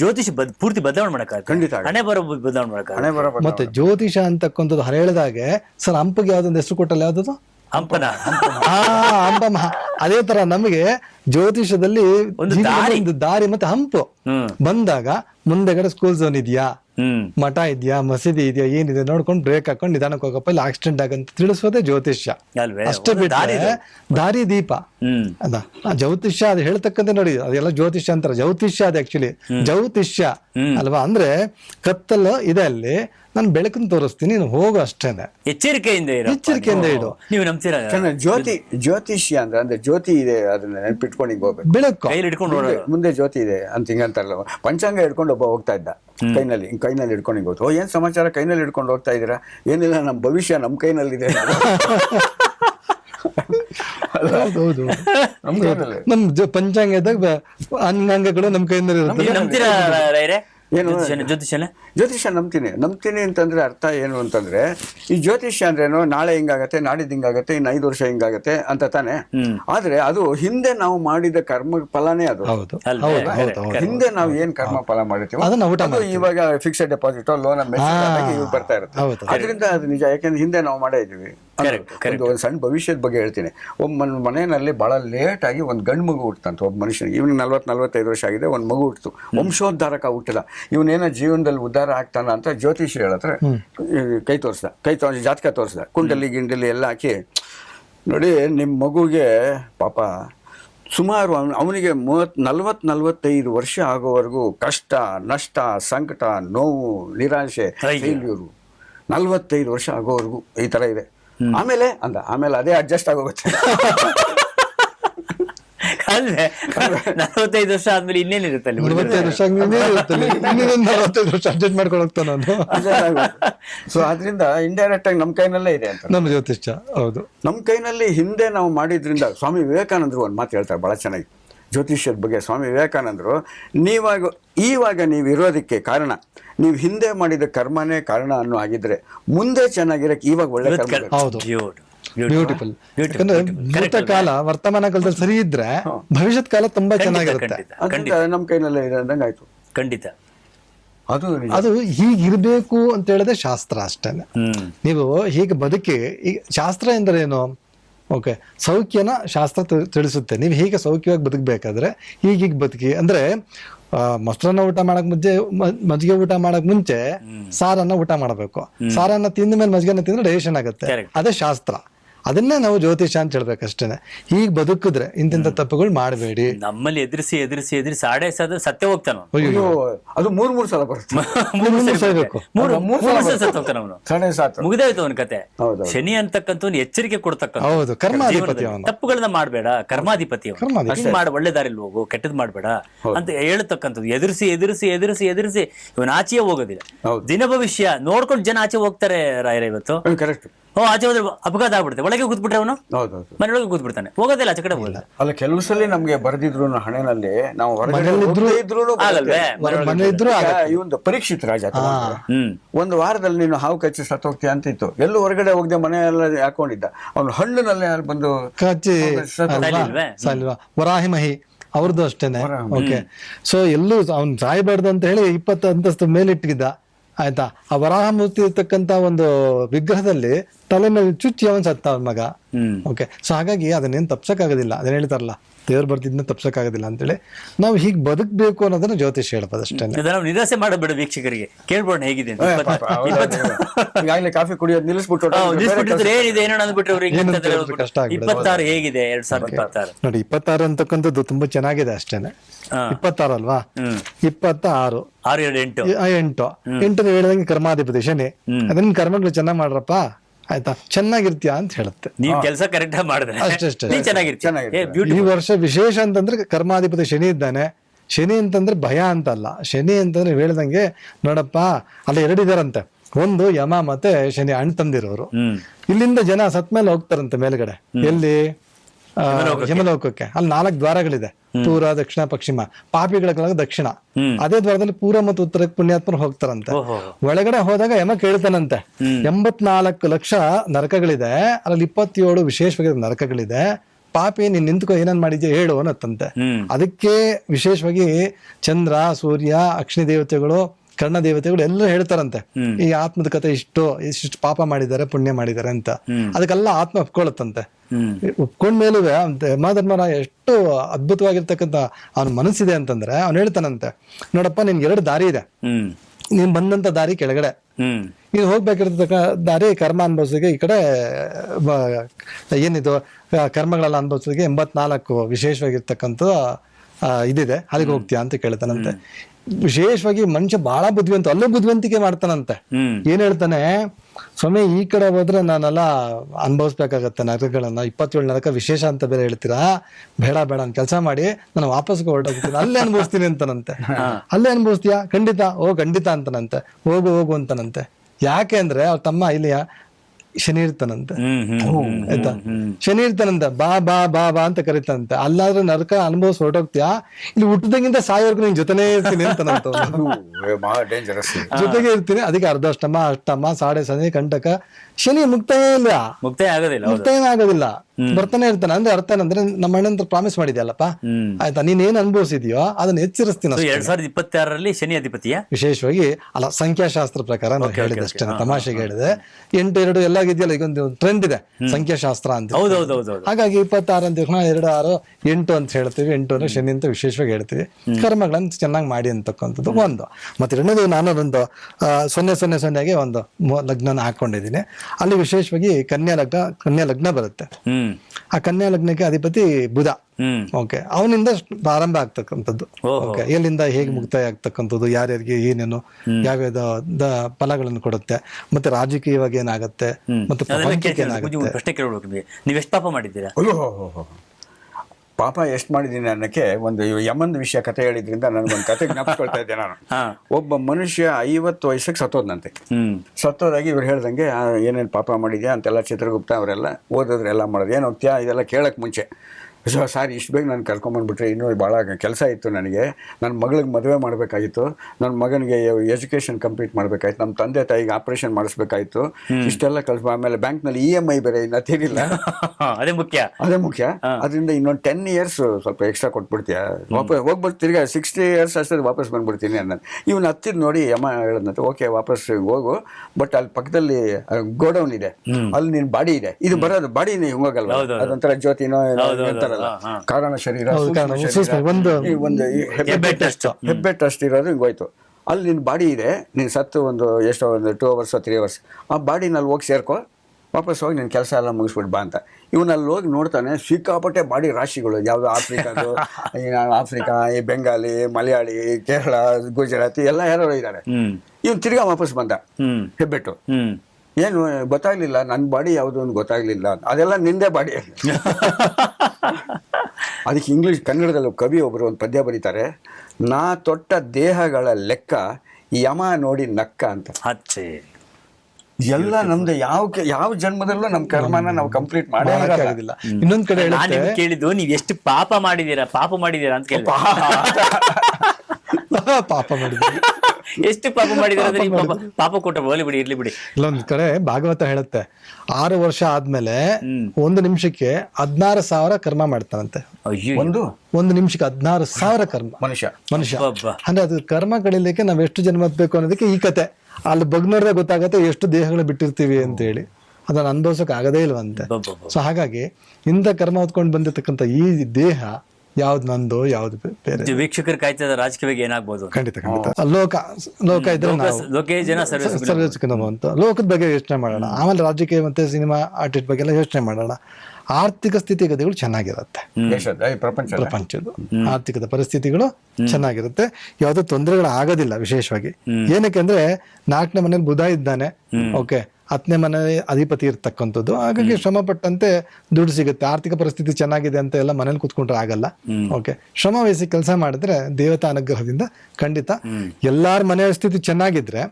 ಜ್ಯೋತಿಷ್ ಪೂರ್ತಿ ಬದಲ ಪೂರ್ತಿ ಬದಲಾವಣೆ ಮಾಡಕ್ಕಾಗತ್ತೆ ಖಂಡಿತ ಆಗತ್ತೆ. ಹಣೆ ಬರೋ ಬದಲಾವಣೆ ಮಾಡಕ್ಕಾಗತ್ತೆ ಹಣೆ ಬರೋ ಮತ್ತೆ ಜ್ಯೋತಿಷ ಅಂತಕ್ಕಂಥದ್ದು ಹೇಳಿದಾಗೆ ಸರ್ ಹಂಪಗೆ ಯಾವ್ದೊಂದು ಹೆಸರು ಕೊಟ್ಟಲ್ಲ ಯಾವ್ದದು? ಹಂಪನ ಆ ಅಂಬ ಮಹಾ ಅದೇ ತರ ನಮಗೆ ಜ್ಯೋತಿಷದಲ್ಲಿ ಒಂದು ದಾರಿ. ಮತ್ತೆ ಹಂಪು. ಹ್ಮ್. ಬಂದಾಗ ಮುಂದೆಗಡೆ ಸ್ಕೂಲ್ ಝೋನ್ ಇದೆಯಾ? ಮಠ ಇದೆಯಾ ಮಸೀದಿ ಇದೆಯಾ ಏನಿದೆ ನೋಡ್ಕೊಂಡು ಬ್ರೇಕ್ ಹಾಕೊಂಡು ನಿಧಾನಕ್ಕೆ ಹೋಗಪ್ಪ ಇಲ್ಲಿ ಆಕ್ಸಿಡೆಂಟ್ ಆಗಂತ ತಿಳಿಸೋದೇ ಜ್ಯೋತಿಷ್ಯ. ಅಷ್ಟೇ ದಾರಿ ಬಿಟ್ಟರೆ ದಾರಿ ದೀಪ. ಅದ ಜ್ಯೋತಿಷ್ಯ ಅದು ಹೇಳ್ತಕ್ಕಂತ ನೋಡಿ ಅದೆಲ್ಲ ಜ್ಯೋತಿಷ್ಯ ಅಂತಾರೆ ಜ್ಯೋತಿಷ್ಯ ಅದು ಆಕ್ಚುಲಿ ಜ್ಯೋತಿಷ್ಯ ಅಲ್ವಾ? ಅಂದ್ರೆ ಕತ್ತಲು ಇದೆ ಅಲ್ಲಿ ನಾನು ಬೆಳಕನ್ನು ತೋರಿಸ್ತೀನಿ ನೀನು ಹೋಗು ಅಷ್ಟೇನೆ. ಎಚ್ಚರಿಕೆಯಿಂದ ಇರೋ ಎಚ್ಚರಿಕೆಯಿಂದ ಇಡು ನೀವು ನಂಬ್ತೀರಾ? ಜ್ಯೋತಿ ಜ್ಯೋತಿಷ್ಯ ಅಂದ್ರೆ ಅಂದ್ರೆ ಜ್ಯೋತಿ ಇದೆ ಅದನ್ನ ನೆನ್ಪಿಟ್ಕೊಂಡು ಹಿಂಗ್ ಹೋಗ್ಬೇಕು. ಬೆಳಕು. ಕೈಲಿ ಹಿಡ್ಕೊಂಡು ಮುಂದೆ ಓಡೋದು. ಮುಂದೆ ಜ್ಯೋತಿ ಇದೆ ಅಂತ ಹಿಂಗಂತಾರಲ್ಲ ಪಂಚಾಂಗ ಹಿಡ್ಕೊಂಡು ಒಬ್ಬ ಹೋಗ್ತಾ ಇದ್ದ ಕೈನಲ್ಲಿ ಹಿಂಗ್ ಕೈನಲ್ಲಿ ಹಿಡ್ಕೊಂಡು ಹಿಂಗ್ ಹೋಗ್ತು. ಓ ಏನ್ ಸಮಾಚಾರ? ಕೈನಲ್ಲಿ ಹಿಡ್ಕೊಂಡು ಹೋಗ್ತಾ ಇದೀರಾ? ಏನಿಲ್ಲ ನಮ್ಮ ಭವಿಷ್ಯ ನಮ್ಮ ಕೈನಲ್ಲಿದೆ. ಹೌದು ನಮ್ಮ ಜ- ಪಂಚಾಂಗದಾಗ ಬ- ಅಂಗಾಂಗಗಳು ನಮ್ ಕೈಯಿಂದ ಇರುತ್ತೆ ನೀವು ನಂಬ್ತೀರಾ ರೈರೆ ಏನು? ಜ್ಯೋತಿಷ್ಯ ನಂಬ್ತೀನಿ. ನಂಬ್ತೀನಿ ಅಂತಂದ್ರೆ ಅರ್ಥ ಏನು ಅಂತಂದ್ರೆ ಈ ಜ್ಯೋತಿಷ್ಯ ಅಂದ್ರೇನು ನಾಳೆ ಹಿಂಗಾಗತ್ತೆ ನಾಡಿದ್ದು ಹಿಂಗಾಗತ್ತೆ ಇನ್ನು ಐದು ವರ್ಷ ಹಿಂಗಾಗತ್ತೆ ಅಂತ ತಾನೆ? ಆದ್ರೆ ಅದು ಹಿಂದೆ ನಾವು ಮಾಡಿದ ಕರ್ಮ ಫಲನೇ ಅದು. ಹೌದು. ನಾವು ಏನ್ ಕರ್ಮ ಫಲ ಮಾಡಿರ್ತೀವಿ ಅದು ಇವಾಗ ಫಿಕ್ಸೆಡ್ ಡೆಪಾಸಿಟ್ ಲೋನ್ ಬರ್ತಾ ಇರುತ್ತೆ. ಅದರಿಂದ ಅದು ನಿಜ ಯಾಕಂದ್ರೆ ಹಿಂದೆ ನಾವು ಮಾಡೇ ಇದೀವಿ ಒಂದು ಒಂದು ಸಣ್ಣ ಭವಿಷ್ಯದ ಬಗ್ಗೆ ಹೇಳ್ತೀನಿ. ಒಬ್ಬ ಮನ್ ಮನೆಯಲ್ಲಿ ಭಾಳ ಲೇಟಾಗಿ ಆಗಿ ಒಂದು ಗಂಡು ಮಗು ಹುಟ್ಟಂತ ಒಬ್ಬ ಮನುಷ್ಯನಿಗೆ. ಇವ್ನಿಗೆ ನಲ್ವತ್ತು ನಲ್ವತ್ತೈದು ವರ್ಷ ಆಗಿದೆ ಒಂದು ಮಗು ಹುಟ್ಟಿತು ವಂಶೋದ್ಧಾರಕ ಹುಟ್ಟಿಲ್ಲ. ಇವನೇನೋ ಜೀವನದಲ್ಲಿ ಉದ್ಧಾರ ಆಗ್ತಾನ ಅಂತ ಜ್ಯೋತಿಷಿ ಹೇಳತ್ರ ಕೈ ತೋರಿಸ್ದ ಕೈ ತೋರಿಸಿ ಜಾತಕ ತೋರಿಸ್ದ. ಕುಂಡಲಿ ಗಿಂಡಲಿ ಎಲ್ಲ ಹಾಕಿ ನೋಡಿ ನಿಮ್ಮ ಮಗುಗೆ ಪಾಪ ಸುಮಾರು ಅವ್ನು ಅವನಿಗೆ ಮೂವತ್ ನಲ್ವತ್ ನಲ್ವತ್ತೈದು ವರ್ಷ ಆಗೋವರೆಗೂ ಕಷ್ಟ ನಷ್ಟ ಸಂಕಟ ನೋವು ನಿರಾಶೆ. ಫೇಲ್ಯೂರು ನಲ್ವತ್ತೈದು ವರ್ಷ ಆಗೋವರೆಗೂ ಈ ಥರ ಇದೆ. ಆಮೇಲೆ ಅಂದ ಆಮೇಲೆ ಅದೇ ಅಡ್ಜಸ್ಟ್ ಆಗೋಗುತ್ತೆ. ಅಲ್ವೇ ನಲವತ್ತೈದು ವರ್ಷ ಆದ್ಮೇಲೆ ಇನ್ನೇನಿರುತ್ತೆ ಅಲ್ಲಿ ನಲವತ್ತೈದು ವರ್ಷ ನಲವತ್ತೈದು ಅಡ್ಜಸ್ಟ್ ಮಾಡ್ಕೊಂಡು ಹೋಗ್ತಾನೆ ನಾನು ಸೊ ಅದರಿಂದ ಇಂಡೈರೆಕ್ಟ್ ಆಗಿ ನಮ್ಮ ಕೈನಲ್ಲೇ ಇದೆ ಅಂತ. ನಮ್ಮ ಜ್ಯೋತಿಷ್ಯ ಹೌದು. ನಮ್ಮ ಕೈನಲ್ಲಿ ಹಿಂದೆ ನಾವು ಮಾಡಿದ್ರಿಂದ ಸ್ವಾಮಿ ವಿವೇಕಾನಂದರು ಒಂದು ಮಾತು ಹೇಳ್ತಾರೆ ಬಹಳ ಚೆನ್ನಾಗಿ. ಜ್ಯೋತಿಷ್ಯದ ಬಗ್ಗೆ ಸ್ವಾಮಿ ವಿವೇಕಾನಂದರು ನೀವಾಗ ಈವಾಗ ನೀವು ಇರೋದಕ್ಕೆ ಕಾರಣ ನೀವು ಹಿಂದೆ ಮಾಡಿದ ಕರ್ಮನೇ ಕಾರಣ ಅನ್ನೋ ಆಗಿದ್ರೆ ಮುಂದೆ ಚೆನ್ನಾಗಿರಕ್ಕೆ ಇವಾಗ ಒಳ್ಳೆ. ಹೌದು. ಬ್ಯೂಟಿಫುಲ್ ಯಾಕಂದ್ರೆ ಭೂತ ಕಾಲ ವರ್ತಮಾನ ಕಾಲದಲ್ಲಿ ಸರಿ ಇದ್ರೆ ಭವಿಷ್ಯತ್ ಕಾಲ ತುಂಬಾ ಚೆನ್ನಾಗಿರುತ್ತೆ. ನಮ್ಮ ಕೈನಲ್ಲೇ ಇದೆ ಅಂದಂಗೆ ಆಯ್ತು. ಖಂಡಿತ. ಅದು. ಅದು ಹೀಗಿರ್ಬೇಕು ಅಂತ ಹೇಳಿದ್ರೆ ಶಾಸ್ತ್ರ ಅಷ್ಟೇನೆ. ನೀವು ಹೀಗೆ ಬದುಕಿ ಈ ಶಾಸ್ತ್ರ ಎಂದರೇನು ಏನು? ಓಕೆ ಸೌಖ್ಯನ ಶಾಸ್ತ್ರ ತಿ- ತಿಳಿಸುತ್ತೆ. ನೀವು ಹೀಗೆ ಸೌಖ್ಯವಾಗಿ ಬದುಕಬೇಕಾದ್ರೆ ಹೀಗೀಗ ಬದುಕಿ ಅಂದ್ರೆ ಆ, ಮೊಸರನ್ನ ಊಟ ಮಾಡಕ್ ಮುಂಚೆ ಮಜ್ಜಿಗೆ ಊಟ ಮಾಡಕ್ ಮುಂಚೆ ಸಾರನ್ನ ಊಟ ಮಾಡಬೇಕು. ಸಾರನ್ನ ತಿಂದ ಮೇಲೆ ಮಜ್ಜಿಗೆನ ತಿಂದ್ರೆ ಡೈಜೆಷನ್ ಆಗುತ್ತೆ. ಅದೇ ಶಾಸ್ತ್ರ. ಅದನ್ನೇ ನಾವು ಜ್ಯೋತಿಷ ಅಂತ ಹೇಳ್ಬೇಕಷ್ಟೇ ಈಗ ಬದುಕಿದ್ರೆ ಇಂತಿಂತ ತಪ್ಪುಗಳು ಮಾಡಬೇಡಿ. ನಮ್ಮಲ್ಲಿ ಎದುರಿಸಿ ಎದುರಿಸಿ ಎದುರಿಸಿ ಆಡೇ ಸದ ಸತ್ಯ ಹೋಗ್ತಾನ ಅಯ್ಯೋ. ಅದು ಮೂರ್ ಮೂರ್ ಸಲ ಬರುತ್ತೆ. ಮೂರು. ಮೂರು ಮೂರು ಸಲ ಸತ್ತು ಹೋಗ್ತಾನ ಅವನು. ಸಾತು ಕತೆ. ಹೌದು. ಶನಿ ಅಂತಕ್ಕಂಥ ಎಚ್ಚರಿಕೆ ಕೊಡ್ತಕ್ಕಂಥ ಹೌದು, ಕರ್ಮಾಧಿಪತಿ ಅವನು. ತಪ್ಪುಗಳನ್ನ ಮಾಡಬೇಡ ಕರ್ಮಾಧಿಪತಿ ಅವನು. ಕರ್ಮಾಧಿಪತಿ. ಹಿಂಗ್ ಮಾಡ ಒಳ್ಳೆ ದಾರಿಲಿ ಹೋಗು ಕೆಟ್ಟದ್ ಮಾಡಬೇಡ ಅಂತ ಹೇಳ್ತಕ್ಕಂಥದ್ದು. ಎದುರಿಸಿ ಎದುರಿಸಿ ಎದುರಿಸಿ ಎದುರಿಸಿ ಇವನ್ ಆಚೆಯೇ ಹೋಗೋದಿಲ್ಲ. ಹೌದು. ದಿನ ಭವಿಷ್ಯ ನೋಡ್ಕೊಂಡು ಜನ ಆಚೆ ಹೋಗ್ತಾರೆ ರಾಯರ ಇವತ್ತು. ಕರೆಕ್ಟ್ ಓ ಆಚೆ ಹೋದ್ರೆ ಅಪಘಾತ ಆಗ್ಬಿಡುತ್ತೆ. ಒಳಗೆ ಕೂತ್ಬಿಟ್ರೆ ಅವನು? ಹೌದು ಹೌದು. ಮನೆಯೊಳಗೆ ಕೂತ್ಬಿಡ್ತಾನೆ. ಹೋಗೋದಿಲ್ಲ ಆಚೆ ಕಡೆ ಹೋಗಲ್ಲ ಅಲ್ಲ ಕೆಲವು ಸಲ ನಮ್ಗೆ ಬರೆದಿದ್ರು ಹಣೆನಲ್ಲಿ ನಾವು ಹೊರಗಡೆ ಆಗಲ್ವೇ? ಮನೆ ಇದ್ರು ಇವಂದು ಪರೀಕ್ಷಿತ್ ರಾಜ. ಹ್ಮ್. ಒಂದು ವಾರದಲ್ಲಿ ನೀನು ಹಾವು ಕಚ್ಚಿ ಸತ್ತೋಗ್ತೀಯ ಅಂತ ಇತ್ತು ಎಲ್ಲೂ ಹೊರಗಡೆ ಹೋಗದೆ ಮನೆಯೆಲ್ಲ ಹಾಕೊಂಡಿದ್ದ. ಅವನು ಹಣ್ಣಿನಲ್ಲಿ ಬಂದು ಕಚ್ಚಿ ಸತ್ತು- ಅಲ್ವಾ? ಇಲ್ವೇ? ಸಾಲ್ವಾ ವರಾಹಿ ಅವ್ರದ್ದು ಅಷ್ಟೇನೆ. ಓಕೆ ಸೊ ಎಲ್ಲೂ ಅವ್ನು ಸಾಯ್ಬಾರ್ದು ಅಂತ ಹೇಳಿ ಇಪ್ಪತ್ತು ಅಂತಸ್ತು ಮೇಲಿಟ್ಟಿದ್ದ. ಆಯ್ತಾ? ಆ ವರಾಹ ಮೂರ್ತಿ ಇರ್ತಕ್ಕಂತ ಒಂದು ವಿಗ್ರಹದಲ್ಲಿ ತಲೆ ಮೇಲೆ ಚುಚ್ಚಿ ಅವನ್ ಸತ್ತ ಅವನ ಮಗ. ಓಕೆ ಸೊ ಹಾಗಾಗಿ ಅದನ್ನೇನು ತಪ್ಸಕ್ಕಾಗೋದಿಲ್ಲ. ಅದನ್ನ ಹೇಳ್ತಾರಲ್ಲ ದೇವ್ರು ಬರ್ತಿದ್ನ ತಪ್ಸಕ್ಕಾಗೋದಿಲ್ಲ ಅಂತೇಳಿ. ನಾವು ಹೀಗ್ ಬದುಕಬೇಕು ಅನ್ನೋದನ್ನ ಜ್ಯೋತಿಷ್ ಹೇಳ್ಬೋದು ಅಷ್ಟೇ. ಇದನ್ನ ನಾವು ನಿರಾಸೆ ಮಾಡಬೇಡ ವೀಕ್ಷಕರಿಗೆ. ಕೇಳ್ಬೋಣ ಹೇಗಿದೆ ಈಗಾಗಲೇ ಕಾಫಿ ಕುಡಿಯೋದು ನಿಲ್ಲಿಸ್ಬಿಟ್ಟು ಏನಿದೆ ಏನೋ ಅಂದ್ಬಿಟ್ರೆ ಅವ್ರಿಗೆ ಕಷ್ಟ ಇಪ್ಪತ್ತಾರು ಹೇಗಿದೆ? ಎರಡ್ ಸಾವಿರದ ಇಪ್ಪತ್ತಾರು. ನೋಡಿ ಇಪ್ಪತ್ತಾರು ಅಂತಕ್ಕಂಥದ್ದು ತುಂಬಾ ಚೆನ್ನಾಗಿದೆ ಅಷ್ಟೇನೆ. ಇಪ್ಪತ್ತಾರು ಅಲ್ವಾ? ಇಪ್ಪತ್ತ ಆರು ಆರು ಎರಡು ಎಂಟು. ಎಂಟು. ಎಂಟು ನೀವು ಹೇಳಿದಂಗೆ ಕರ್ಮಾಧಿಪತಿ ಶನಿ. ಅದನ್ನ ಕರ್ಮಗಳು ಚೆನ್ನಾಗಿ ಮಾಡ್ರಪ್ಪ. ಆಯ್ತಾ? ಚೆನ್ನಾಗಿರ್ತೀಯ ಅಂತ ಹೇಳುತ್ತೆ. ನೀವು ಕೆಲಸ ಕರೆಕ್ಟ್ ಆಗಿ ಮಾಡಿದ್ರೆ. ಅಷ್ಟೇ, ಅಷ್ಟೇ. ನೀನ್ ಚೆನ್ನಾಗಿರ್ತೀಯ ಚೆನ್ನಾಗಿರ್ತೀಯ. ಏ ಬ್ಯೂಟಿ ಈ ವರ್ಷ ವಿಶೇಷ ಅಂತಂದ್ರೆ ಕರ್ಮಾಧಿಪತಿ ಶನಿ ಇದ್ದಾನೆ. ಶನಿ ಅಂತಂದ್ರೆ ಭಯ ಅಂತಲ್ಲ. ಶನಿ ಅಂತಂದ್ರೆ ಹೇಳ್ದಂಗೆ ನೋಡಪ್ಪ ಅಲ್ಲಿ ಎರಡಿದಾರಂತೆ ಒಂದು ಯಮ ಮತ್ತೆ ಶನಿ ಅಣ್ಣ ತಂದಿರೋರು. ಹ್ಮ್. ಇಲ್ಲಿಂದ ಜನ ಸತ್ ಮೇಲೆ ಹೋಗ್ತಾರಂತೆ ಮೇಲ್ಗಡೆ. ಎಲ್ಲಿ? ಯಮಲೋಕಕ್ಕೆ? ಅಲ್ಲಿ ನಾಲ್ಕು ದ್ವಾರಗಳಿದೆ. ಪೂರ್ವ ದಕ್ಷಿಣ ಪಶ್ಚಿಮ. ಪಾಪಿಗಳ ದಕ್ಷಿಣ. ಅದೇ ದ್ವಾರದಲ್ಲಿ ಪೂರ್ವ ಮತ್ತು ಉತ್ತರಕ್ಕೆ ಪುಣ್ಯಾತ್ಮರು ಹೋಗ್ತಾರಂತೆ. ಒಳಗಡೆ ಹೋದಾಗ ಯಮ ಕೇಳ್ತಾನಂತೆ. ಎಂಬತ್ನಾಲ್ಕು ಲಕ್ಷ ನರಕಗಳಿದೆ. ಅದ್ರಲ್ಲಿ ಇಪ್ಪತ್ತೇಳು ವಿಶೇಷವಾಗಿ ನರಕಗಳಿದೆ. ಪಾಪಿ ನೀನ್ ನಿಂತ್ಕೋ ಏನನ್ ಮಾಡಿದ್ಯಾ ಹೇಳು ಅನ್ನತ್ತಂತೆ. ಅದಕ್ಕೆ ವಿಶೇಷವಾಗಿ ಚಂದ್ರ ಸೂರ್ಯ ಅಕ್ಷಿ ದೇವತೆಗಳು ಕರ್ಣ ದೇವತೆಗಳು ಎಲ್ಲ ಹೇಳ್ತಾರಂತೆ ಈ ಆತ್ಮದ ಕಥೆ ಇಷ್ಟು ಇಷ್ಟು ಪಾಪ ಮಾಡಿದ್ದಾರೆ ಪುಣ್ಯ ಮಾಡಿದ್ದಾರೆ ಅಂತ. ಅದಕ್ಕೆಲ್ಲ ಆತ್ಮ ಒಪ್ಕೊಳ್ಳುತ್ತಂತೆ ಒಪ್ಕೊಂಡ್ ಮೇಲೂ ಎಷ್ಟು ಅದ್ಭುತವಾಗಿರ್ತಕ್ಕಂತ ಅವನ ಮನಸ್ಸಿದೆ ಅಂತಂದ್ರೆ ಅವ್ನು ಹೇಳ್ತಾನಂತೆ ನೋಡಪ್ಪ ನಿನ್ಗೆ ಎರಡು ದಾರಿ ಇದೆ. ನೀನ್ ಬಂದಂತ ದಾರಿ ಕೆಳಗಡೆ. ನೀನ್ ಹೋಗ್ಬೇಕಿರ್ತಕ್ಕ ದಾರಿ ಕರ್ಮ ಅನುಭವಿಸಿಗೆ ಈ ಕಡೆ ಏನಿದು ಕರ್ಮಗಳೆಲ್ಲ ಅನುಭವಿಸೋದಕ್ಕೆ ಎಂಬತ್ನಾಲ್ಕು ವಿಶೇಷವಾಗಿರ್ತಕ್ಕಂಥ ಇದಿದೆ. ಅಲ್ಲಿಗೆ ಹೋಗ್ತೀಯಾ ಅಂತ ಕೇಳ್ತಾನಂತೆ. ವಿಶೇಷವಾಗಿ ಮನುಷ್ಯ ಬಹಳ ಬುದ್ಧಿವಂತ ಅಲ್ಲೂ ಬುದ್ಧಿವಂತಿಕೆ ಮಾಡ್ತಾನಂತೆ. ಏನ್ ಹೇಳ್ತಾನೆ ಸ್ವಾಮಿ ಈ ಕಡೆ ಹೋದ್ರೆ ನಾನೆಲ್ಲ ಅನುಭವಿಸ್ಬೇಕಾಗತ್ತೆ ನರಕಗಳನ್ನ. ಇಪ್ಪತ್ತೇಳು ನರಕ ವಿಶೇಷ ಅಂತ ಬೇರೆ ಹೇಳ್ತೀರಾ? ಬೇಡ ಬೇಡ ಅಂತ ಕೆಲಸ ಮಾಡಿ ನಾನು ವಾಪಸ್ ಹೊರಟೋಗ್ತೀನಿ ಅಲ್ಲೇ ಅನುಭವಿಸ್ತೀನಿ ಅಂತನಂತೆ. ಅಲ್ಲೇ ಅನುಭವಿಸ್ತೀಯಾ? ಖಂಡಿತ. ಓ ಖಂಡಿತ ಅಂತನಂತೆ. ಹೋಗು ಹೋಗು ಅಂತನಂತೆ. ಯಾಕೆ ಅಂದ್ರೆ ಅವ್ರ ತಮ್ಮ ಇಲ್ಲಿಯ ಶನಿ ಇರ್ತಾನಂತೆ. ಆಯ್ತಾ? ಶನಿ ಇರ್ತಾನಂತೆ. ಬಾ ಬಾ ಬಾ ಬಾ ಅಂತ ಕರೀತಾನಂತೆ. ಅಲ್ಲಾದ್ರೆ ನರಕ ಅನುಭವ ಹೊರಟೋಗ್ತೀಯಾ? ಇಲ್ಲಿ ಹುಟ್ಟದಂಗಿಂತ ಸಾಯೋರ್ಗು ನಿನ್ ಜೊತೆನೇ ಇರ್ತೀನಿ ಅಂತ ಮಹಾ ಡೇಂಜರಸ್ ಜೊತೆಗೆ ಇರ್ತೀನಿ. ಅದಕ್ಕೆ ಅರ್ಧಾಷ್ಟಮ ಅಷ್ಟಮ ಸಾಡೆ ಸನಿ ಕಂಟಕ ಶನಿ ಮುಕ್ತಾಯ ಇಲ್ಲ ಮುಕ್ತಾಯ ಆಗೋದಿಲ್ಲ ಹೌದು. ಮುಕ್ತಾಯನೇ ಆಗೋದಿಲ್ಲ. ಬರ್ತಾನೆ ಇರ್ತಾನೆ ಅಂದ್ರೆ ಅರ್ಥ ಏನಂದ್ರೆ ನಮ್ಮ ಅಣ್ಣಂತ್ರ ಪ್ರಾಮಿಸ್ ಮಾಡಿದ್ಯಲ್ಲಪ್ಪ. ಹ್ಮ್. ಆಯ್ತಾ? ನೀನ್ ಏನ್ ಅನುಭವಿಸಿದ್ಯೋ ಅದನ್ನ ಎಚ್ಚರಿಸ್ತೀನಿ ಅಷ್ಟೇ. ಎರಡ್ ಸಾವಿರದ ಇಪ್ಪತ್ತಾರರಲ್ಲಿ ಶನಿ ಅಧಿಪತಿಯ? ವಿಶೇಷವಾಗಿ ಅಲ್ಲ ಸಂಖ್ಯಾಶಾಸ್ತ್ರ ಪ್ರಕಾರ ನಾನು ಹೇಳಿದೆ ಅಷ್ಟೇ ನಾನು ತಮಾಷೆಗೆ ಹೇಳಿದೆ. ಎಂಟು ಎರಡು ಎಲ್ಲ ಇದೆಯಲ್ಲ ಈಗ ಒಂದು ಟ್ರೆಂಡ್ ಇದೆ ಸಂಖ್ಯಾಶಾಸ್ತ್ರ ಅಂತ. ಹೌದು ಹೌದು ಹೌದು ಹೌದು. ಹಾಗಾಗಿ ಇಪ್ಪತ್ತಾರು ಅಂತ ನಾವು ಎರಡು ಆರು ಎಂಟು ಅಂತ ಹೇಳ್ತೀವಿ. ಎಂಟು ಅಂದ್ರೆ ಶನಿ ಅಂತ ವಿಶೇಷವಾಗಿ ಹೇಳ್ತೀವಿ. ಕರ್ಮಗಳನ್ನು ಚೆನ್ನಾಗಿ ಮಾಡಿ ಅಂತಕ್ಕಂಥದ್ದು ಒಂದು. ಮತ್ತೆ ಎರಡನೇದು ನಾನು ಒಂದು ಆ, ಸೊನ್ನೆ ಸೊನ್ನೆ ಸೊನ್ನೆಗೆ ಒಂದು ಲಗ್ನ ಲಗ್ನನ ಹಾಕೊಂಡಿದ್ದೀನಿ. ಅಲ್ಲಿ ವಿಶೇಷವಾಗಿ ಕನ್ಯಾ ಲಗ್ನ ಕನ್ಯಾ ಲಗ್ನ ಬರುತ್ತೆ. ಆ ಕನ್ಯಾ ಲಗ್ನಕ್ಕೆ ಅಧಿಪತಿ ಬುಧ. ಓಕೆ. ಅವನಿಂದ ಪ್ರಾರಂಭ ಆಗ್ತಕ್ಕಂಥದ್ದು. ಓಕೆ. ಎಲ್ಲಿಂದ ಹೇಗೆ ಮುಕ್ತಾಯ ಆಗ್ತಕ್ಕಂಥದ್ದು ಯಾರ್ಯಾರಿಗೆ ಏನೇನು ಯಾವ ದ- ಫಲಗಳನ್ನು ಕೊಡುತ್ತೆ ಮತ್ತೆ ರಾಜಕೀಯವಾಗಿ ಏನಾಗುತ್ತೆ ಮತ್ತೆ ಪ್ರಪಂಚಕ್ಕೆ ಏನಾಗುತ್ತೆ. ಪ್ರಶ್ನೆ ಕೇಳ್ಬೇಕು ನೀವು ಎಷ್ಟು ಪಾಪ ಮಾಡಿದ್ದೀರಾ. ಪಾಪ ಎಷ್ಟು ಮಾಡಿದ್ದೀನಿ ಅನ್ನೋಕ್ಕೆ ಒಂದು ಯಮನ್ ವಿಷಯ ಕತೆ ಹೇಳಿದ್ರಿಂದ ನನಗೊಂದು ಕತೆ ಜ್ಞಾಪಿಸ್ಕೊಳ್ತಾ ಇದ್ದೆ ನಾನು. ಒಬ್ಬ ಮನುಷ್ಯ ಐವತ್ತು ವಯಸ್ಸಿಗೆ ಸತ್ತೋದ್ನಂತೆ. ಹ್ಮ್. ಸತ್ತೋದಾಗಿ ಇವ್ರು ಹೇಳ್ದಂಗೆ ಏನೇನು ಪಾಪ ಮಾಡಿದ್ಯಾ? ಅಂತೆಲ್ಲ ಚಿತ್ರಗುಪ್ತ ಅವರೆಲ್ಲ ಓದಿದ್ರೆ ಎಲ್ಲ ಮಾಡೋದು. ಏನು ಹೋಗ್ತೀಯಾ? ಇದೆಲ್ಲ ಕೇಳಕ್ಕೆ ಮುಂಚೆ. ಸೊ ಸಾರಿ ಇಷ್ಟು ಬೇಗ ನಾನು ಕರ್ಕೊಂಬಂದ್ಬಿಟ್ರೆ ಇನ್ನೂ ಭಾಳ ಕೆಲಸ ಇತ್ತು ನನಗೆ. ನನ್ನ ಮಗಳಿಗೆ ಮದುವೆ ಮಾಡಬೇಕಾಗಿತ್ತು. ನನ್ನ ಮಗನಿಗೆ ಎಜುಕೇಷನ್ ಕಂಪ್ಲೀಟ್ ಮಾಡಬೇಕಾಯ್ತು. ನಮ್ಮ ತಂದೆ ತಾಯಿಗೆ ಆಪ್ರೇಷನ್ ಮಾಡಿಸ್ಬೇಕಾಯ್ತು. ಇಷ್ಟೆಲ್ಲ ಕಳ್ಸ ಆಮೇಲೆ ಬ್ಯಾಂಕ್ನಲ್ಲಿ ಇ ಎಂ ಐ ಬೇರೆ ಇನ್ನು ತೀರಿಲ್ಲ ಅದೇ ಮುಖ್ಯ. ಅದೇ ಮುಖ್ಯ. ಅದರಿಂದ ಇನ್ನೊಂದು ಟೆನ್ ಇಯರ್ಸ್ ಸ್ವಲ್ಪ ಎಕ್ಸ್ಟ್ರಾ ಕೊಟ್ಬಿಡ್ತೀಯ. ವಾಪಸ್ ಹೋಗ್ಬಿಟ್ಟು ತಿರ್ಗಾ ಸಿಕ್ಸ್ಟಿ ಇಯರ್ಸ್ ಅಷ್ಟೇ ವಾಪಸ್ ಬಂದ್ಬಿಡ್ತೀನಿ ಅನ್ನೋದು ಇವನು ಹತ್ತಿದ್ ನೋಡಿ ಯಮ ಹೇಳದಂತೆ ಓಕೆ ವಾಪಸ್ ಹೋಗು. ಬಟ್ ಅಲ್ಲಿ ಪಕ್ಕದಲ್ಲಿ ಗೋಡೌನ್ ಇದೆ. ಅಲ್ಲಿ ನಿನ್ ಬಾಡಿ ಇದೆ. ಇದು ಬರೋದು. ಬಾಡಿ ಹೌದು. ಅದೊಂಥರ ಜ್ಯೋತಿನೋ ಏನೋ ಹೌದು, ಹೌದು, ಅಂತಾರಲ್ಲ ಹಾ, ಹಾ. ಕಾರಣ ಶರೀರ ಒಂದು- ಈ ಒಂದು ಈ ಹೆಬ್ಬೆ ಹೆಬ್ಬೆ ಟೆಸ್ಟ್. ಹೆಬ್ಬೆ ಟೆಸ್ಟ್ ಇರೋದು ಹಿಂಗೆ ಹೋಯ್ತು. ಅಲ್ಲಿ ನಿನ್ನ ಬಾಡಿ ಇದೆ ನೀನು ಸತ್ತು ಒಂದು ಎಷ್ಟೋ ಒಂದು ಟೂ ಅವರ್ಸ್ ತ್ರೀ ಅವರ್ಸ್ ಆ ಬಾಡಿನಲ್ಲಿ ಹೋಗಿ ಸೇರ್ಕೊ ವಾಪಸ್ ಹೋಗಿ ನಿನ್ನ ಕೆಲಸ ಎಲ್ಲ ಮುಗಿಸ್ಬಿಟ್ಟು ಬಾ ಅಂತ. ಇವನಲ್ಲಿ ಅಲ್ಲಿ ಹೋಗಿ ನೋಡ್ತಾನೆ ಸಿಕ್ಕಾಪಟ್ಟೆ ಬಾಡಿ ರಾಶಿಗಳು ಯಾವುದು ಆಫ್ರಿಕಾದು ಆಫ್ರಿಕಾ ಈ ಬೆಂಗಾಲಿ ಮಲಯಾಳಿ ಕೇರಳ ಗುಜರಾತಿ ಎಲ್ಲ ಯಾರೋ ಇದ್ದಾರೆ. ಇವನು ತಿರ್ಗಾ ವಾಪಸ್ ಬಂದ ಹೆಬ್ಬೆಟ್ಟು. ಏನು ಗೊತ್ತಾಗ್ಲಿಲ್ಲ. ನನ್ನ ಬಾಡಿ ಯಾವುದು ಅಂತ ಗೊತ್ತಾಗ್ಲಿಲ್ಲ. ಅದೆಲ್ಲ ನಿಂದೆ ಬಾಡಿ ಅದಕ್ಕೆ ಇಂಗ್ಲೀಷ್ ಕನ್ನಡದಲ್ಲಿ ಕವಿ ಒಬ್ಬರು ಒಂದು ಪದ್ಯ ಬರೀತಾರೆ. ನಾ ತೊಟ್ಟ ದೇಹಗಳ ಲೆಕ್ಕ ಯಮ ನೋಡಿ ನಕ್ಕ ಅಂತ. ಅಚ್ಚೆ ಎಲ್ಲ ನಮ್ದು. ಯಾವ ಯಾವ ಜನ್ಮದಲ್ಲೂ ನಮ್ಮ ಕರ್ಮನ ನಾವು ಕಂಪ್ಲೀಟ್ ಮಾಡೇ ಮಾಡಕ್ಕೆ ಇರಲ್ಲ. ಆಗೋದಿಲ್ಲ. ಇನ್ನೊಂದ್ ಕಡೆ ಕೇಳಿದ್ದು ನೀವ್ ಎಷ್ಟು ಪಾಪ ಮಾಡಿದೀರಾ ಪಾಪ ಮಾಡಿದೀರಾ ಅಂತ ಕೇಳಿದೆ. ಪಾಪ ಮಾಡಿದ್ರು. ಎಷ್ಟು ಪಾಪ ಮಾಡಿದ್ರು ಪಾಪ ಪಾಪ ಕೊಟ್ಟ ಹೋಲಿ ಬಿಡಿ ಇರ್ಲಿ ಬಿಡಿ. ಇಲ್ಲೊಂದ್ ಕಡೆ ಭಾಗವತ ಹೇಳುತ್ತೆ ಆರು ವರ್ಷ ಆದ್ಮೇಲೆ. ಒಂದು ನಿಮಿಷಕ್ಕೆ ಹದ್ನಾರು ಸಾವಿರ ಕರ್ಮ ಮಾಡ್ತಾನಂತೆ. ಒಂದು? ಒಂದು ನಿಮಿಷಕ್ಕೆ ಹದ್ನಾರು ಸಾವಿರ ಕರ್ಮ. ಮನುಷ್ಯ. ಮನುಷ್ಯ. ಅಂದ್ರೆ ಅದು ಕರ್ಮ ಕಡಿಲಿಕ್ಕೆ ನಾವ್ ಎಷ್ಟು ಜನ್ಮ ಬೇಕು ಅನ್ನೋದಕ್ಕೆ ಈ ಕತೆ. ಅಲ್ಲಿ ಬಗ್ನೋರ್ದೆ ಗೊತ್ತಾಗತ್ತೆ ಎಷ್ಟು ದೇಹಗಳು ಬಿಟ್ಟಿರ್ತೀವಿ ಅಂತ ಹೇಳಿ ಅದನ್ನ ಅನುಭವಿಸೋಕೆ ಆಗದೇ ಇಲ್ವಂತೆ. ಸೊ ಹಾಗಾಗಿ ಇಂಥ ಕರ್ಮ ಹೊತ್ಕೊಂಡು ಬಂದಿರತಕ್ಕಂಥ ಈ ದೇಹ ಯಾವ್ದು ನಂದು ಯಾವ್ದು ಬೇರೆ. ವೀಕ್ಷಕರು ಕಾಯ್ತಾ ಇದ್ದಾರೆ ರಾಜಕೀಯವಾಗಿ ಏನಾಗ್ಬೋದು ಖಂಡಿತ ಖಂಡಿತ. ಲೋಕ ಲೋಕ ಇದ್ರೆ ಲೋಕೇ ಜನ ಸರ್ವಿಸ್ ಅಂತ. ಲೋಕದ ಬಗ್ಗೆ ಯೋಚನೆ ಮಾಡೋಣ. ಆಮೇಲೆ ರಾಜಕೀಯ ಮತ್ತೆ ಸಿನಿಮಾ ಆರ್ಟಿಸ್ಟ್ ಬಗ್ಗೆ ಎಲ್ಲ ಯೋಚನೆ ಮಾಡೋಣ. ಆರ್ಥಿಕ ಸ್ಥಿತಿಗತಿಗಳು ಚೆನ್ನಾಗಿರುತ್ತೆ. ಪ್ರಪಂಚ ಪ್ರಪಂಚದ. ಪ್ರಪಂಚದ ಆರ್ಥಿಕದ ಪರಿಸ್ಥಿತಿಗಳು ಚೆನ್ನಾಗಿರುತ್ತೆ. ಯಾವ್ದೋ ತೊಂದರೆಗಳು ಆಗೋದಿಲ್ಲ ವಿಶೇಷವಾಗಿ. ಏನಕ್ಕೆ ಅಂದ್ರೆ ನಾಲ್ಕನೇ ಮನೇಲಿ ಬುಧ ಇದ್ದಾನೆ. ಓಕೆ. ಹತ್ತನೇ ಮನೆ ಅಧಿಪತಿ ಇರ್ತಕ್ಕಂಥದ್ದು. ಹಾಗಾಗಿ ಶ್ರಮ ಪಟ್ಟಂತೆ ದುಡ್ಡು ಸಿಗುತ್ತೆ. ಆರ್ಥಿಕ ಪರಿಸ್ಥಿತಿ ಚೆನ್ನಾಗಿದೆ ಅಂತ ಎಲ್ಲ ಮನೇಲಿ ಕುತ್ಕೊಂಡ್ರೆ ಆಗಲ್ಲ. ಓಕೆ ಶ್ರಮ ವಹಿಸಿ ಕೆಲಸ ಮಾಡಿದ್ರೆ ದೇವತಾ ಅನುಗ್ರಹದಿಂದ ಖಂಡಿತ ಎಲ್ಲಾರ ಮನೆಯ ಸ್ಥಿತಿ ಚೆನ್ನಾಗಿದ್ರೆ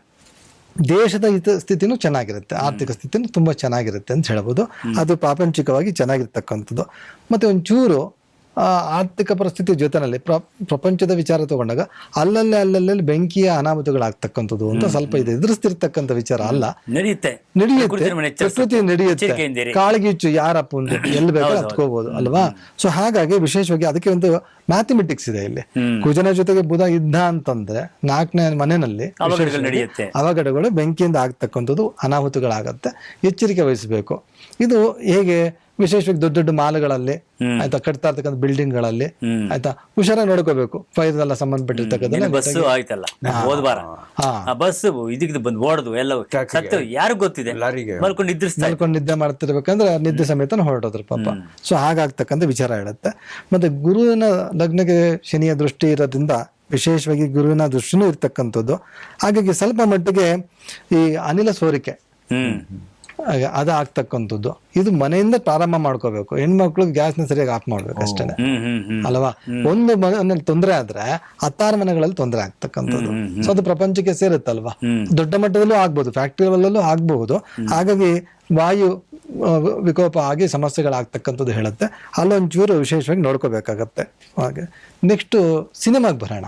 ದೇಶದ ಹಿತ ಸ್ಥಿತಿನೂ ಚೆನ್ನಾಗಿರುತ್ತೆ. ಆರ್ಥಿಕ ಸ್ಥಿತಿನೂ ತುಂಬಾ ಚೆನ್ನಾಗಿರುತ್ತೆ ಅಂತ ಹೇಳ್ಬೋದು. ಅದು ಪ್ರಾಪಂಚಿಕವಾಗಿ ಚೆನ್ನಾಗಿರ್ತಕ್ಕಂಥದ್ದು. ಮತ್ತೆ ಒಂಚೂರು ಆರ್ಥಿಕ ಪರಿಸ್ಥಿತಿ ಜೊತೆನಲ್ಲಿ ಪ್ರ ಪ್ರಪಂಚದ ವಿಚಾರ ತಗೊಂಡಾಗ ಅಲ್ಲಲ್ಲೇ ಅಲ್ಲಲ್ಲಿ ಬೆಂಕಿಯ ಅನಾಹುತಗಳಾಗ್ತಕ್ಕಂಥದ್ದು ಅಂತ ಸ್ವಲ್ಪ ಇದೆ ಎದುರಿಸ್ತಿರ್ತಕ್ಕಂಥ ವಿಚಾರ ಅಲ್ಲ. ನಡೆಯುತ್ತೆ. ನಡೆಯುತ್ತೆ. ಪ್ರಕೃತಿ ನಡೆಯುತ್ತೆ. ಕಾಳಗಿಚ್ಚು ಯಾರಪ್ಪ ಒಂದು ಎಲ್ಲಿ ಬೇಕಾದ್ರೆ ಹತ್ಕೋಬಹುದು ಅಲ್ವಾ? ಸೊ ಹಾಗಾಗಿ ವಿಶೇಷವಾಗಿ ಅದಕ್ಕೆ ಒಂದು ಮ್ಯಾಥಮೆಟಿಕ್ಸ್ ಇದೆ ಇಲ್ಲಿ. ಕುಜನ ಜೊತೆಗೆ ಬುಧ ಇದ್ದ ಅಂತಂದ್ರೆ ನಾಲ್ಕನೇ ಮನೆಯಲ್ಲಿ ಅವಘಡಗಳು ಬೆಂಕಿಯಿಂದ ಆಗ್ತಕ್ಕಂಥದ್ದು ಅನಾಹುತಗಳಾಗತ್ತೆ. ಎಚ್ಚರಿಕೆ ವಹಿಸಬೇಕು. ಇದು ಹೇಗೆ ವಿಶೇಷವಾಗಿ ದೊಡ್ಡ ದೊಡ್ಡ ಮಾಲ್ಗಳಲ್ಲಿ ಆಯ್ತಾ ಕಟ್ತಾ ಇರ್ತಕ್ಕಂಥ ಬಿಲ್ಡಿಂಗ್ಗಳಲ್ಲಿ ಆಯ್ತಾ ಹುಷಾರಾಗಿ ನೋಡ್ಕೋಬೇಕು. ಫೈರ್ ಎಲ್ಲ ಸಂಬಂಧಪಟ್ಟಿರ್ತಕ್ಕಂಥ ಬಸ್ ಆಯ್ತಲ್ಲ ಬಸ್ ಇದಕ್ಕೆ ಬಂದು ಓಡದು ಎಲ್ಲ ಸತ್ತು ಯಾರು ಗೊತ್ತಿದೆ? ಮಲ್ಕೊಂಡು ನಿದ್ರೆ ಮಲ್ಕೊಂಡು ನಿದ್ದೆ ಮಾಡ್ತಿರ್ಬೇಕಂದ್ರೆ ನಿದ್ದೆ ಸಮೇತ ಹೊರಟೋದ್ರ ಪಾಪ. ಸೊ ಹಾಗಾಗ್ತಕ್ಕಂಥ ವಿಚಾರ ಹೇಳುತ್ತೆ ಮತ್ತೆ ಗುರುವಿನ ಲಗ್ನಕ್ಕೆ ಶನಿಯ ದೃಷ್ಟಿ ಇರೋದ್ರಿಂದ ವಿಶೇಷವಾಗಿ ಗುರುವಿನ ದೃಷ್ಟಿನೂ ಇರ್ತಕ್ಕಂಥದ್ದು. ಹಾಗಾಗಿ ಸ್ವಲ್ಪ ಮಟ್ಟಿಗೆ ಈ ಅನಿಲ ಸೋರಿಕೆ. ಅದು ಆಗ್ತಕ್ಕಂಥದ್ದು ಇದು ಮನೆಯಿಂದ ಪ್ರಾರಂಭ ಮಾಡ್ಕೋಬೇಕು. ಹೆಣ್ಮಕ್ಳು ಗ್ಯಾಸ್ನ ಸರಿಯಾಗಿ ಆಫ್ ಮಾಡ್ಬೇಕು ಹ್ಮ್ ಅಲ್ವಾ? ಒಂದು ಮನೆಯಲ್ಲಿ ತೊಂದರೆ ಆದ್ರೆ ಹತ್ತಾರು ಮನೆಗಳಲ್ಲಿ ತೊಂದರೆ ಆಗ್ತಕ್ಕಂಥದ್ದು. ಸೊ ಅದು ಪ್ರಪಂಚಕ್ಕೆ ಸೇರುತ್ತಲ್ವಾ? ದೊಡ್ಡ ಮಟ್ಟದಲ್ಲೂ ಆಗ್ಬೋದು ಫ್ಯಾಕ್ಟ್ರಿಗಳಲ್ಲೂ ಆಗ್ಬಹುದು. ಹಾಗಾಗಿ ವಾಯು ವಿಕೋಪ ಆಗಿ ಸಮಸ್ಯೆಗಳಾಗ್ತಕ್ಕಂಥದ್ದು ಹೇಳುತ್ತೆ. ಅಲ್ಲೊಂಚೂರು ವಿಶೇಷವಾಗಿ ನೋಡ್ಕೋಬೇಕಾಗತ್ತೆ. ಹಾಗೆ. ನೆಕ್ಸ್ಟ್ ಸಿನಿಮಾಗೆ ಬರೋಣ.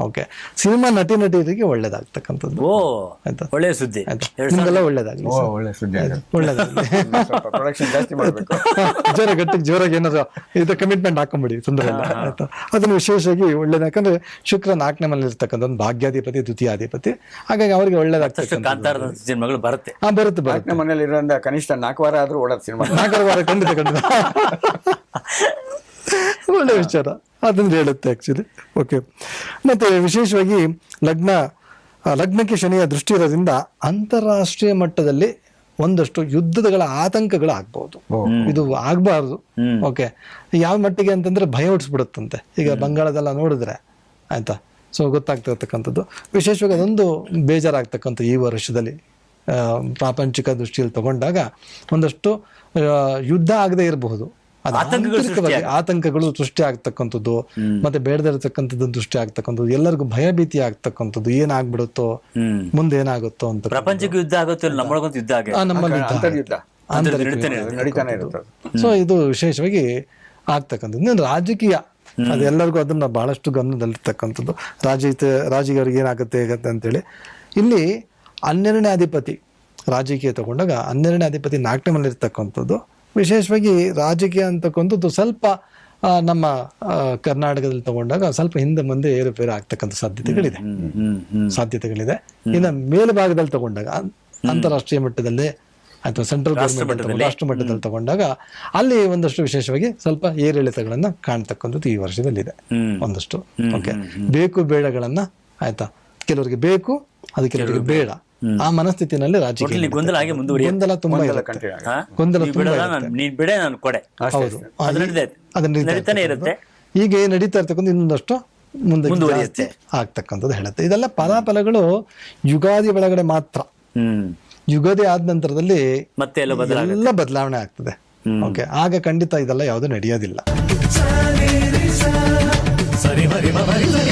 ಓಕೆ. ಸಿನಿಮಾ ನಟಿ ನಟಿಯರಿಗೆ ಒಳ್ಳೇದಾಗ್ತಕ್ಕಂಥದ್ದು. ಓ ಅಂತ ಒಳ್ಳೆ ಸುದ್ದಿ. ನಿಮ್ಗೆಲ್ಲ ಒಳ್ಳೇದಾಗ್ಲಿ ಓ ಒಳ್ಳೆ ಸುದ್ದಿ ಒಳ್ಳೇದಾಗಲಿ. ಸ್ವಲ್ಪ ಪ್ರೊಡಕ್ಷನ್ ಜಾಸ್ತಿ ಮಾಡಬೇಕು. ಜೋರ ಗಟ್ಟಿಗೆ ಜೋರಾಗಿ ಏನಾದ್ರು ಇದು ಕಮಿಟ್ಮೆಂಟ್ ಹಾಕೊಂಬಿಡಿ ತೊಂದರೆ ಇಲ್ಲ. ಆಯ್ತಾ? ಅದನ್ನ ವಿಶೇಷವಾಗಿ ಒಳ್ಳೇದು ಯಾಕಂದ್ರೆ ಶುಕ್ರ ನಾಲ್ಕನೇ ಮನೆಯಲ್ಲಿ ಇರ್ತಕ್ಕಂಥ ಒಂದು ಭಾಗ್ಯಾಧಿಪತಿ ದ್ವಿತೀಯಾಧಿಪತಿ. ಹಾಗಾಗಿ ಅವರಿಗೆ ಒಳ್ಳೇದಾಗ್ತದೆ ಬರುತ್ತೆ. ಹಾ ಬರುತ್ತೆ ಬರುತ್ತೆ. ನಾಲ್ಕನೇ ಮನೇಲಿ ಕನಿಷ್ಠ ನಾಲ್ಕು ವಾರ ಆದ್ರೂ ಓಡೋದು ಸಿನಿಮಾ. ನಾಲ್ಕರ ವಾರ ಖಂಡಿತ ಖಂಡಿತ. ಒಳ್ಳೆ ವಿಚಾರ. ಅದನ್ನ ಹೇಳುತ್ತೆ ಆಕ್ಚುಲಿ ಓಕೆ ಮತ್ತೆ ವಿಶೇಷವಾಗಿ ಲಗ್ನ ಲಗ್ನಕ್ಕೆ ಶನಿಯ ದೃಷ್ಟಿ ಇರೋದ್ರಿಂದ ಅಂತಾರಾಷ್ಟ್ರೀಯ ಮಟ್ಟದಲ್ಲಿ ಒಂದಷ್ಟು ಯುದ್ಧಗಳ ಆತಂಕಗಳು ಆಗ್ಬಹುದು ಇದು ಆಗ್ಬಾರ್ದು. ಓಕೆ ಯಾವ ಮಟ್ಟಿಗೆ ಅಂತಂದ್ರೆ ಭಯ ಹುಟ್ಟಿಸ್ಬಿಡುತ್ತಂತೆ. ಈಗ ಬಂಗಾಳದೆಲ್ಲ ನೋಡಿದ್ರೆ ಆಯ್ತಾ? ಸೊ ಗೊತ್ತಾಗ್ತಿರ್ತಕ್ಕಂಥದ್ದು. ವಿಶೇಷವಾಗಿ ಅದೊಂದು ಬೇಜಾರಾಗ್ತಕ್ಕಂಥ ಈ ವರ್ಷದಲ್ಲಿ. ಪ್ರಾಪಂಚಿಕ ದೃಷ್ಟಿಯಲ್ಲಿ ತಗೊಂಡಾಗ ಒಂದಷ್ಟು ಯುದ್ಧ ಆಗದೆ ಇರಬಹುದು. ಅದು ಆತಂಕಗಳು ಆಂತರಿಕವಾಗಿ ಆತಂಕಗಳು ಸೃಷ್ಟಿ ಆಗ್ತಕ್ಕಂಥದ್ದು ಮತ್ತೆ ಬೇಡದಿರತಕ್ಕಂಥದ್ದು ದೃಷ್ಟಿ ಆಗ್ತಕ್ಕಂಥದ್ದು ಎಲ್ಲರಿಗೂ ಭಯಭೀತಿ ಆಗ್ತಕ್ಕಂಥದ್ದು ಏನಾಗ್ಬಿಡುತ್ತೋ ಮುಂದೆ ಏನಾಗುತ್ತೋ ಅಂತ. ಪ್ರಪಂಚಕ್ಕೆ ಯುದ್ಧ ಆಗುತ್ತೆ ಯುದ್ಧ ಸೊ ಇದು ವಿಶೇಷವಾಗಿ ಆಗ್ತಕ್ಕಂಥದ್ದು. ಇನ್ನೊಂದು ರಾಜಕೀಯ. ಅದೆಲ್ಲರಿಗೂ ಅದನ್ನ ಬಹಳಷ್ಟು ಗಮನದಲ್ಲಿರ್ತಕ್ಕಂಥದ್ದು. ರಾಜಕೀಯ ರಾಜಕೀಯವ್ರಿಗೆ ಏನಾಗುತ್ತೆ ಅಂತ ಹೇಳಿ. ಇಲ್ಲಿ ಹನ್ನೆರಡನೇ ಅಧಿಪತಿ ರಾಜಕೀಯ ತಗೊಂಡಾಗ ಹನ್ನೆರಡನೇ ಅಧಿಪತಿ ನಾಲ್ಕನೇ ಮನೇಲಿ ಇರ್ತಕ್ಕಂಥದ್ದು ವಿಶೇಷವಾಗಿ ರಾಜಕೀಯ ಅಂತಕ್ಕಂಥದ್ದು ಸ್ವಲ್ಪ ನಮ್ಮ ಕರ್ನಾಟಕದಲ್ಲಿ ತಗೊಂಡಾಗ ಸ್ವಲ್ಪ ಹಿಂದೆ ಮುಂದೆ ಏರುಪೇರು ಆಗ್ತಕ್ಕಂಥ ಸಾಧ್ಯತೆಗಳಿದೆ. ಸಾಧ್ಯತೆಗಳಿದೆ. ಇನ್ನು ಮೇಲ್ಭಾಗದಲ್ಲಿ ತಗೊಂಡಾಗ ಅಂತಾರಾಷ್ಟ್ರೀಯ ಮಟ್ಟದಲ್ಲಿ ಅಥವಾ ಸೆಂಟ್ರಲ್ ಗೌರ್ಮೆಂಟ್ ರಾಷ್ಟ್ರ ಮಟ್ಟದಲ್ಲಿ. ತಗೊಂಡಾಗ ಅಲ್ಲಿ ಒಂದಷ್ಟು ವಿಶೇಷವಾಗಿ ಸ್ವಲ್ಪ ಏರಿಳಿತಗಳನ್ನ ಕಾಣ್ತಕ್ಕಂಥದ್ದು ಈ ವರ್ಷದಲ್ಲಿದೆ. ಒಂದಷ್ಟು. ಓಕೆ ಬೇಕು ಬೇಡಗಳನ್ನ ಆಯ್ತಾ? ಕೆಲವರಿಗೆ ಬೇಕು ಅದು ಕೆಲವರಿಗೆ ಬೇಡ. ಆ ಮನಸ್ಥಿತಿನಲ್ಲಿ ರಾಜಕೀಯ ಗೊಂದಲ ಹಾಗೆ ಮುಂದುವರಿ ಗೊಂದಲ ತುಂಬಾ ಗೊಂದಲ ಇರುತ್ತೆ. ತುಂಬಾ ಇರುತ್ತೆ. ನೀನ್ ಬಿಡೆ ನಾನು ಕೊಡೆ. ಹೌದು. ಅದು ನಡೀತಾ ಇದೆ. ನಡೀತಾ ನಡೀತಾನೆ ಇರುತ್ತೆ. ಈಗ ನಡೀತಾ ಇರ್ತಕ್ಕಂಥ ಇನ್ನೊಂದಷ್ಟು ಮುಂದೆ ಮುಂದುವರಿಯುತ್ತೆ. ಜಾಸ್ತಿ ಆಗ್ತಕ್ಕಂಥದ್ದು ಹೇಳುತ್ತೆ. ಇದೆಲ್ಲ ಫಲಾಫಲಗಳು ಯುಗಾದಿ ಒಳಗಡೆ ಮಾತ್ರ. ಹ್ಮ್. ಯುಗಾದಿ ಆದ ನಂತರದಲ್ಲಿ ಮತ್ತೆ ಎಲ್ಲ ಬದಲ ಎಲ್ಲ ಬದಲಾವಣೆ ಆಗ್ತದೆ. ಓಕೆ ಆಗ ಖಂಡಿತ ಇದೆಲ್ಲ ಯಾವುದು ನಡೆಯೋದಿಲ್ಲ. ಸರಿ ಮರಿ ಮರಿ